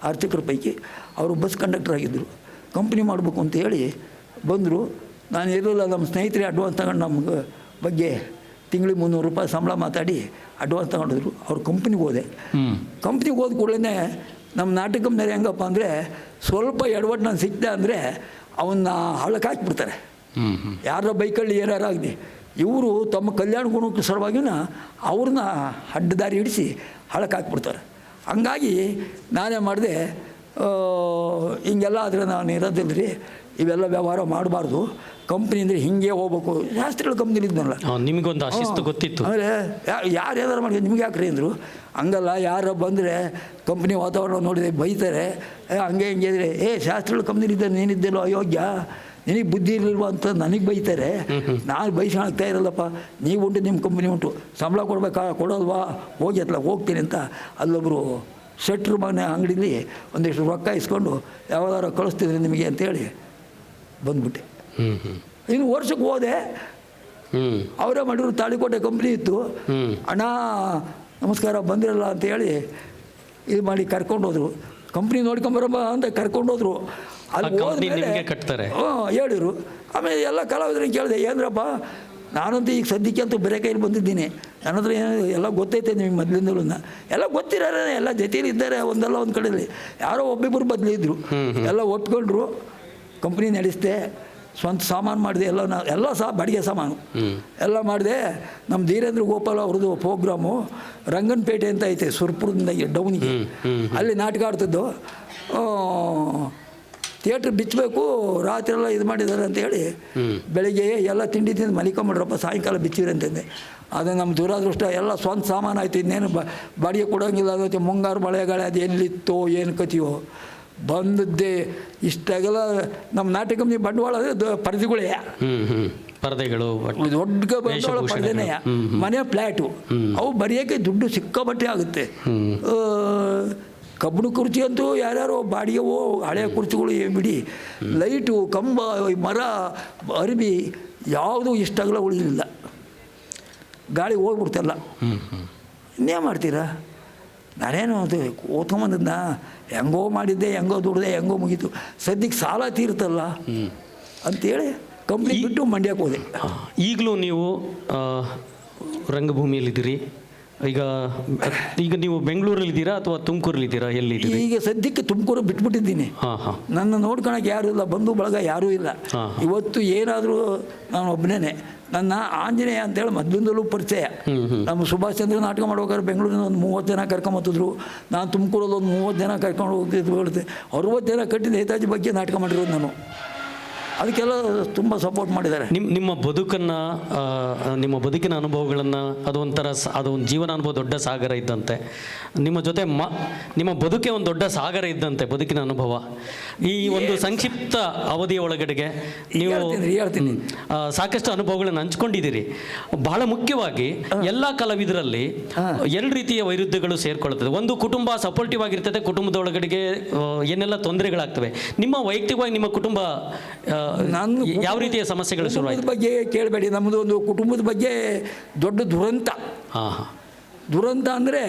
ಅರ್ಚಕರ ಪೈಕಿ ಅವರು ಬಸ್ ಕಂಡಕ್ಟರ್ ಆಗಿದ್ದರು. ಕಂಪ್ನಿ ಮಾಡಬೇಕು ಅಂತ ಹೇಳಿ ಬಂದರು. ನಾನು ಇರಲಿಲ್ಲ, ನಮ್ಮ ಸ್ನೇಹಿತರೆ ಅಡ್ವಾನ್ಸ್ ತಗೊಂಡು ನಮ್ಗೆ ಬಗ್ಗೆ ತಿಂಗಳಿಗೆ ಮುನ್ನೂರು ರೂಪಾಯಿ ಸಂಬಳ ಮಾತಾಡಿ ಅಡ್ವಾನ್ಸ್ ತಗೊಂಡಿದ್ರು. ಅವ್ರ ಕಂಪ್ನಿಗೆ ಹೋದೆ. ಕಂಪ್ನಿಗೆ ಹೋದ ಕೂಡಲೇ ನಮ್ಮ ನಾಟಕ ಕಂಪ್ನಿಯವ್ರು ಹೆಂಗಪ್ಪ ಅಂದರೆ ಸ್ವಲ್ಪ ಎಡವಟ್ಟು ನಾನು ಸಿಕ್ತೆ ಅಂದರೆ ಅವನ್ನ ಹಳ್ಳಕ್ಕೆ ಹಾಕಿಬಿಡ್ತಾರೆ. ಯಾರೋ ಬೈಕಲ್ಲಿ ಏನಾರು ಆಗಲಿ. ಇವರು ತಮ್ಮ ಕಲ್ಯಾಣ ಗುಣಕ್ಕೆ ಸಲುವಾಗಿನ ಅವ್ರನ್ನ ಅಡ್ಡದಾರಿ ಹಿಡಿಸಿ ಹಳಕ್ಕೆ ಹಾಕ್ಬಿಡ್ತಾರೆ. ಹಂಗಾಗಿ ನಾನೇ ಮಾಡಿದೆ ಹಿಂಗೆಲ್ಲ ಆದರೆ ನಾನು ಇರೋದಿಲ್ಲ ರೀ ಇವೆಲ್ಲ ವ್ಯವಹಾರ ಮಾಡಬಾರ್ದು. ಕಂಪ್ನಿ ಅಂದರೆ ಹಿಂಗೆ ಹೋಗ್ಬೇಕು. ಶಾಸ್ತ್ರಿಗಳು ಕಂಪ್ನಿಲಿ ಇದ್ನಲ್ಲ. ನಿಮಗೊಂದು ಶಿಸ್ತು ಗೊತ್ತಿತ್ತು. ಅಂದರೆ ಯಾರು ಯಾವ್ದಾರು ಮಾಡಿ ನಿಮ್ಗೆ ಯಾಕ್ರಿ ಅಂದರು. ಹಂಗಲ್ಲ ಯಾರು ಬಂದರೆ ಕಂಪ್ನಿ ವಾತಾವರಣ ನೋಡಿದೆ ಬೈತಾರೆ. ಹಂಗೆ ಹಿಂಗೆ ಇದ್ರೆ ಏ ಶಾಸ್ತ್ರಿಗಳು ಕಂಪ್ನಿಲಿ ಇದ್ದರೆ ನೀನಿದ್ದೆಲ್ಲೋ ಅಯೋಗ್ಯ. ನಿನಗೆ ಬುದ್ಧಿ ಇರಲಿಲ್ವ ಅಂತ ನನಗೆ ಬೈತಾರೆ. ನಾನು ಬೈಸಾಗ್ತಾ ಇರಲ್ಲಪ್ಪ. ನೀವು ಉಂಟು ನಿಮ್ಮ ಕಂಪ್ನಿ ಉಂಟು. ಸಂಬಳ ಕೊಡ್ಬೇಕಾ? ಕೊಡೋಲ್ವಾ? ಹೋಗಿ ಅತ್ಲ ಹೋಗ್ತೀನಿ ಅಂತ. ಅಲ್ಲೊಬ್ಬರು ಶೆಟ್ರ್ ಮನೆ ಅಂಗಡಿಲಿ ಒಂದಿಷ್ಟು ರೊಕ್ಕ ಇಸ್ಕೊಂಡು ಯಾವ್ದಾರು ಕಳಿಸ್ತಿದ್ರಿ ನಿಮಗೆ ಅಂತೇಳಿ ಬಂದ್ಬಿಟ್ಟೆ. ಇನ್ನು ವರ್ಷಕ್ಕೆ ಹೋದೆ. ಹ್ಞೂ ಅವರೇ ಮಾಡಿದ್ರು ತಾಳಿಕೋಟೆ ಕಂಪ್ನಿ ಇತ್ತು. ಅಣ್ಣ ನಮಸ್ಕಾರ ಬಂದಿರಲ್ಲ ಅಂತ ಹೇಳಿ ಇದು ಮಾಡಿ ಕರ್ಕೊಂಡು ಹೋದರು. ಕಂಪ್ನಿ ನೋಡ್ಕೊಂಬರಮ್ಮ ಅಂತ ಕರ್ಕೊಂಡು ಹೋದರು. ಅಲ್ಲಿ ಹೋದ್ಮೇಲೆ-? ಹ್ಞೂ ಹೇಳಿರು. ಆಮೇಲೆ ಎಲ್ಲ ಕಲಾವಿದ್ರಿಗೆ ಕೇಳಿದೆ ಏನರಪ್ಪ ನಾನಂತೂ ಈಗ ಸದ್ಯಕ್ಕೆ ಅಂತೂ ಬೇರೆ ಕೈಲಿ ಬಂದಿದ್ದೀನಿ. ನನ್ನ ಹತ್ರ ಏನೋ ಎಲ್ಲ ಗೊತ್ತೈತೆ ನಿಮಗೆ ಮೊದಲಿಂದಲೂ ಎಲ್ಲ ಗೊತ್ತಿರೋರೆ ಎಲ್ಲ ಜೊತೆಯಲ್ಲಿ ಇದ್ದಾರೆ ಒಂದಲ್ಲ ಒಂದು ಕಡೆಯಲ್ಲಿ ಯಾರೋ ಒಬ್ಬಿಬ್ಬರು ಬದಲಿದ್ರು. ಎಲ್ಲ ಒಪ್ಕೊಂಡ್ರು. ಕಂಪ್ನಿ ನಡೆಸಿದೆ. ಸ್ವಂತ ಸಾಮಾನು ಮಾಡಿದೆ ಎಲ್ಲ ನಾ ಎಲ್ಲ ಸಹ ಬಾಡಿಗೆ ಸಾಮಾನು. ಎಲ್ಲ ಮಾಡಿದೆ. ನಮ್ಮ ಧೀರೇಂದ್ರ ಗೋಪಾಲ್ ಅವ್ರದ್ದು ಪ್ರೋಗ್ರಾಮು. ರಂಗನಪೇಟೆ ಅಂತ ಐತೆ ಸುರ್ಪುರದಿಂದ ಡೌನಿಗೆ. ಅಲ್ಲಿ ನಾಟಕ ಆಡ್ತಿದ್ದು. ಥಿಯೇಟ್ರ್ ಬಿಚ್ಚಬೇಕು ರಾತ್ರಿ ಎಲ್ಲ ಇದು ಮಾಡಿದ್ದಾರೆ ಅಂತ ಹೇಳಿ ಬೆಳಿಗ್ಗೆ ಎಲ್ಲ ತಿಂಡಿ ತಿಂದು ಮಲಿಕೊಂಬಿಡ್ರಪ್ಪ ಸಾಯಂಕಾಲ ಬಿಚ್ಚಿರಿ ಅಂತಂದೆ. ಅದು ನಮ್ಮ ದುರಾದೃಷ್ಟ ಎಲ್ಲ ಸ್ವಂತ ಸಾಮಾನು ಆಯ್ತು ಇನ್ನೇನು ಬ ಬಾಡಿಗೆ ಕೊಡೋಂಗಿಲ್ಲ ಅದಕ್ಕೆ ಮುಂಗಾರು ಮಳೆಗಾಲ ಅದು ಎಲ್ಲಿತ್ತೋ ಏನು ಕತಿಯೋ ಬಂದದ್ದೇ ಇಷ್ಟಾಗೆಲ್ಲ ನಮ್ಮ ನಾಟಕ ಕಂಪ್ನಿ ಬಂಡವಾಳ ಅಂದ್ರೆ ಪರದೆಗಳೇ. ಪರದೆಗಳು ದೊಡ್ಡ ಬಂಡವಾಳ. ಪರದೆನೇ. ಮನೆ ಫ್ಲ್ಯಾಟು. ಅವು ಬರೆಯೋಕ್ಕೆ ದುಡ್ಡು ಸಿಕ್ಕಾಬಟ್ಟೆ ಆಗುತ್ತೆ. ಕಬ್ಬಿಣ ಕುರ್ಚಿ ಅಂತೂ ಯಾರ್ಯಾರೋ ಬಾಡಿಗೆವೋ ಹಳೆಯ ಕುರ್ಚಿಗಳು ಬಿಡಿ. ಲೈಟು ಕಂಬ ಮರ ಅರಿವಿ ಯಾವುದೂ ಇಷ್ಟಗಳ ಉಳಿಲಿಲ್ಲ ಗಾಳಿ ಹೋಗ್ಬಿಡ್ತಲ್ಲ ಇನ್ನೇ ಮಾಡ್ತೀರಾ? ನಾನೇನು ಅದು ಓದ್ಕೊಂಬಂದದ್ನ ಹೆಂಗೋ ಮಾಡಿದ್ದೆ ಹೆಂಗೋ ದುಡ್ದೆ ಹೆಂಗೋ ಮುಗೀತು. ಸದ್ಯಕ್ಕೆ ಸಾಲ ತೀರ್ತಲ್ಲ. ಅಂತೇಳಿ ಕಂಪ್ನಿ ಬಿಟ್ಟು ಮಂಡ್ಯಕ್ಕೆ ಹೋದೆ. ಈಗಲೂ ನೀವು ರಂಗಭೂಮಿಯಲ್ಲಿದ್ದೀರಿ. ಈಗ ಈಗ ನೀವು ಬೆಂಗಳೂರಲ್ಲಿ ಇದ್ದೀರಾ ಅಥವಾ ತುಮಕೂರಲ್ಲಿ ಇದ್ದೀರಾ? ಎಲ್ಲಿ ಈಗ ಸದ್ಯಕ್ಕೆ ತುಮಕೂರು ಬಿಟ್ಬಿಟ್ಟಿದ್ದೀನಿ. ನನ್ನ ನೋಡ್ಕೊಳಕ್ಕೆ ಯಾರೂ ಇಲ್ಲ ಬಂಧು ಬಳಗ ಯಾರೂ ಇಲ್ಲ. ಇವತ್ತು ಏನಾದರೂ ನಾನು ಒಬ್ಬನೇ ನನ್ನ ಆಂಜನೇಯ ಅಂತೇಳಿ ಮೊದಲಿಂದಲೂ ಪರಿಚಯ. ನಮ್ಮ ಸುಭಾಷ್ ಚಂದ್ರ ನಾಟಕ ಮಾಡ್ಬೇಕಾದ್ರೆ ಬೆಂಗಳೂರಿನ ಒಂದು ಮೂವತ್ತು ಜನ ಕರ್ಕೊಂಬತ್ತಿದ್ರು ನಾನು ತುಮಕೂರಲ್ಲಿ ಒಂದು ಮೂವತ್ತು ಜನ ಕರ್ಕೊಂಡು ಹೋಗ್ತಿದ್ದು ಅರುವತ್ತು ಜನ ಕಟ್ಟಿದ ನೇತಾಜಿ ಬಗ್ಗೆ ನಾಟಕ ಮಾಡಿರೋದು ನಾನು. ಅದಕ್ಕೆಲ್ಲ ತುಂಬ ಸಪೋರ್ಟ್ ಮಾಡಿದ್ದಾರೆ. ನಿಮ್ಮ ನಿಮ್ಮ ಬದುಕನ್ನು ನಿಮ್ಮ ಬದುಕಿನ ಅನುಭವಗಳನ್ನು ಅದು ಒಂಥರ ಸ- ಅದು ಒಂದು ಜೀವನ ಅನುಭವ ದೊಡ್ಡ ಸಾಗರ ಇದ್ದಂತೆ. ನಿಮ್ಮ ಜೊತೆ ಮ ನಿಮ್ಮ ಬದುಕೆ ಒಂದು ದೊಡ್ಡ ಸಾಗರ ಇದ್ದಂತೆ ಬದುಕಿನ ಅನುಭವ. ಈ ಒಂದು ಸಂಕ್ಷಿಪ್ತ ಅವಧಿಯ ಒಳಗಡೆಗೆ ನೀವು ಹೇಳ್ತೀನಿ ಸಾಕಷ್ಟು ಅನುಭವಗಳನ್ನು ಹಂಚ್ಕೊಂಡಿದ್ದೀರಿ. ಬಹಳ ಮುಖ್ಯವಾಗಿ ಎಲ್ಲ ಕಲಾವಿದರಲ್ಲಿ ಎರಡು ರೀತಿಯ ವೈರುದ್ಧಗಳು ಸೇರ್ಕೊಳ್ತದೆ. ಒಂದು ಕುಟುಂಬ ಸಪೋರ್ಟಿವ್ ಆಗಿರ್ತದೆ ಕುಟುಂಬದ ಒಳಗಡೆಗೆ ಏನೆಲ್ಲ ತೊಂದರೆಗಳಾಗ್ತವೆ. ನಿಮ್ಮ ವೈಯಕ್ತಿಕವಾಗಿ ನಿಮ್ಮ ಕುಟುಂಬ ಆ, ನನ್ನ ಯಾವ ರೀತಿಯ ಸಮಸ್ಯೆಗಳು ಶುರುವಾಯಿತು? ಬಗ್ಗೆ ಕೇಳಬೇಡಿ. ನಮ್ಮದು ಒಂದು ಕುಟುಂಬದ ಬಗ್ಗೆ ದೊಡ್ಡ ದುರಂತ. ಹಾಂ ಹಾಂ. ದುರಂತ ಅಂದರೆ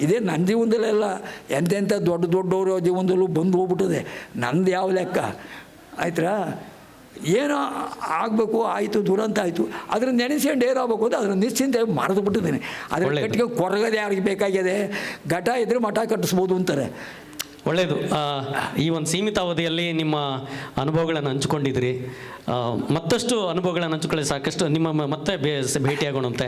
ಇದೇ ನನ್ನ ಜೀವನದಲ್ಲೆಲ್ಲ ಎಂತೆಂಥ ದೊಡ್ಡ ದೊಡ್ಡವರು ಜೀವನದಲ್ಲೂ ಬಂದು ಹೋಗ್ಬಿಟ್ಟಿದೆ. ನಂದು ಯಾವ ಲೆಕ್ಕ? ಆಯ್ತಾ ಏನೋ ಆಗಬೇಕು ಆಯಿತು ದುರಂತ ಆಯಿತು. ಅದನ್ನು ನೆನೆಸ್ಕೊಂಡು ಏನಾಗಬೇಕು ಅಂತ ಅದನ್ನು ನಿಶ್ಚಿಂತೆ ಮರೆದು ಬಿಟ್ಟಿದ್ದೀನಿ. ಅದ್ರ. ಕಟ್ಟಿಗೆ ಕೊರಗದೆ ಯಾರಿಗೆ ಬೇಕಾಗಿದೆ. ಘಟ ಇದ್ದರೆ ಮಠ ಕಟ್ಟಿಸ್ಬೋದು ಅಂತಾರೆ. ಒಳ್ಳೆಯದು ಈ ಒಂದು ಸೀಮಿತ ಅವಧಿಯಲ್ಲಿ ನಿಮ್ಮ ಅನುಭವಗಳನ್ನು ಹಂಚಿಕೊಂಡಿದ್ರಿ ಮತ್ತಷ್ಟು ಅನುಭವಗಳನ್ನು ಹಂಚಿಕೊಳ್ಳಿ ಸಾಕಷ್ಟು. ನಿಮ್ಮ ಮತ್ತೆ ಭೇಟಿಯಾಗೋಣಂತೆ.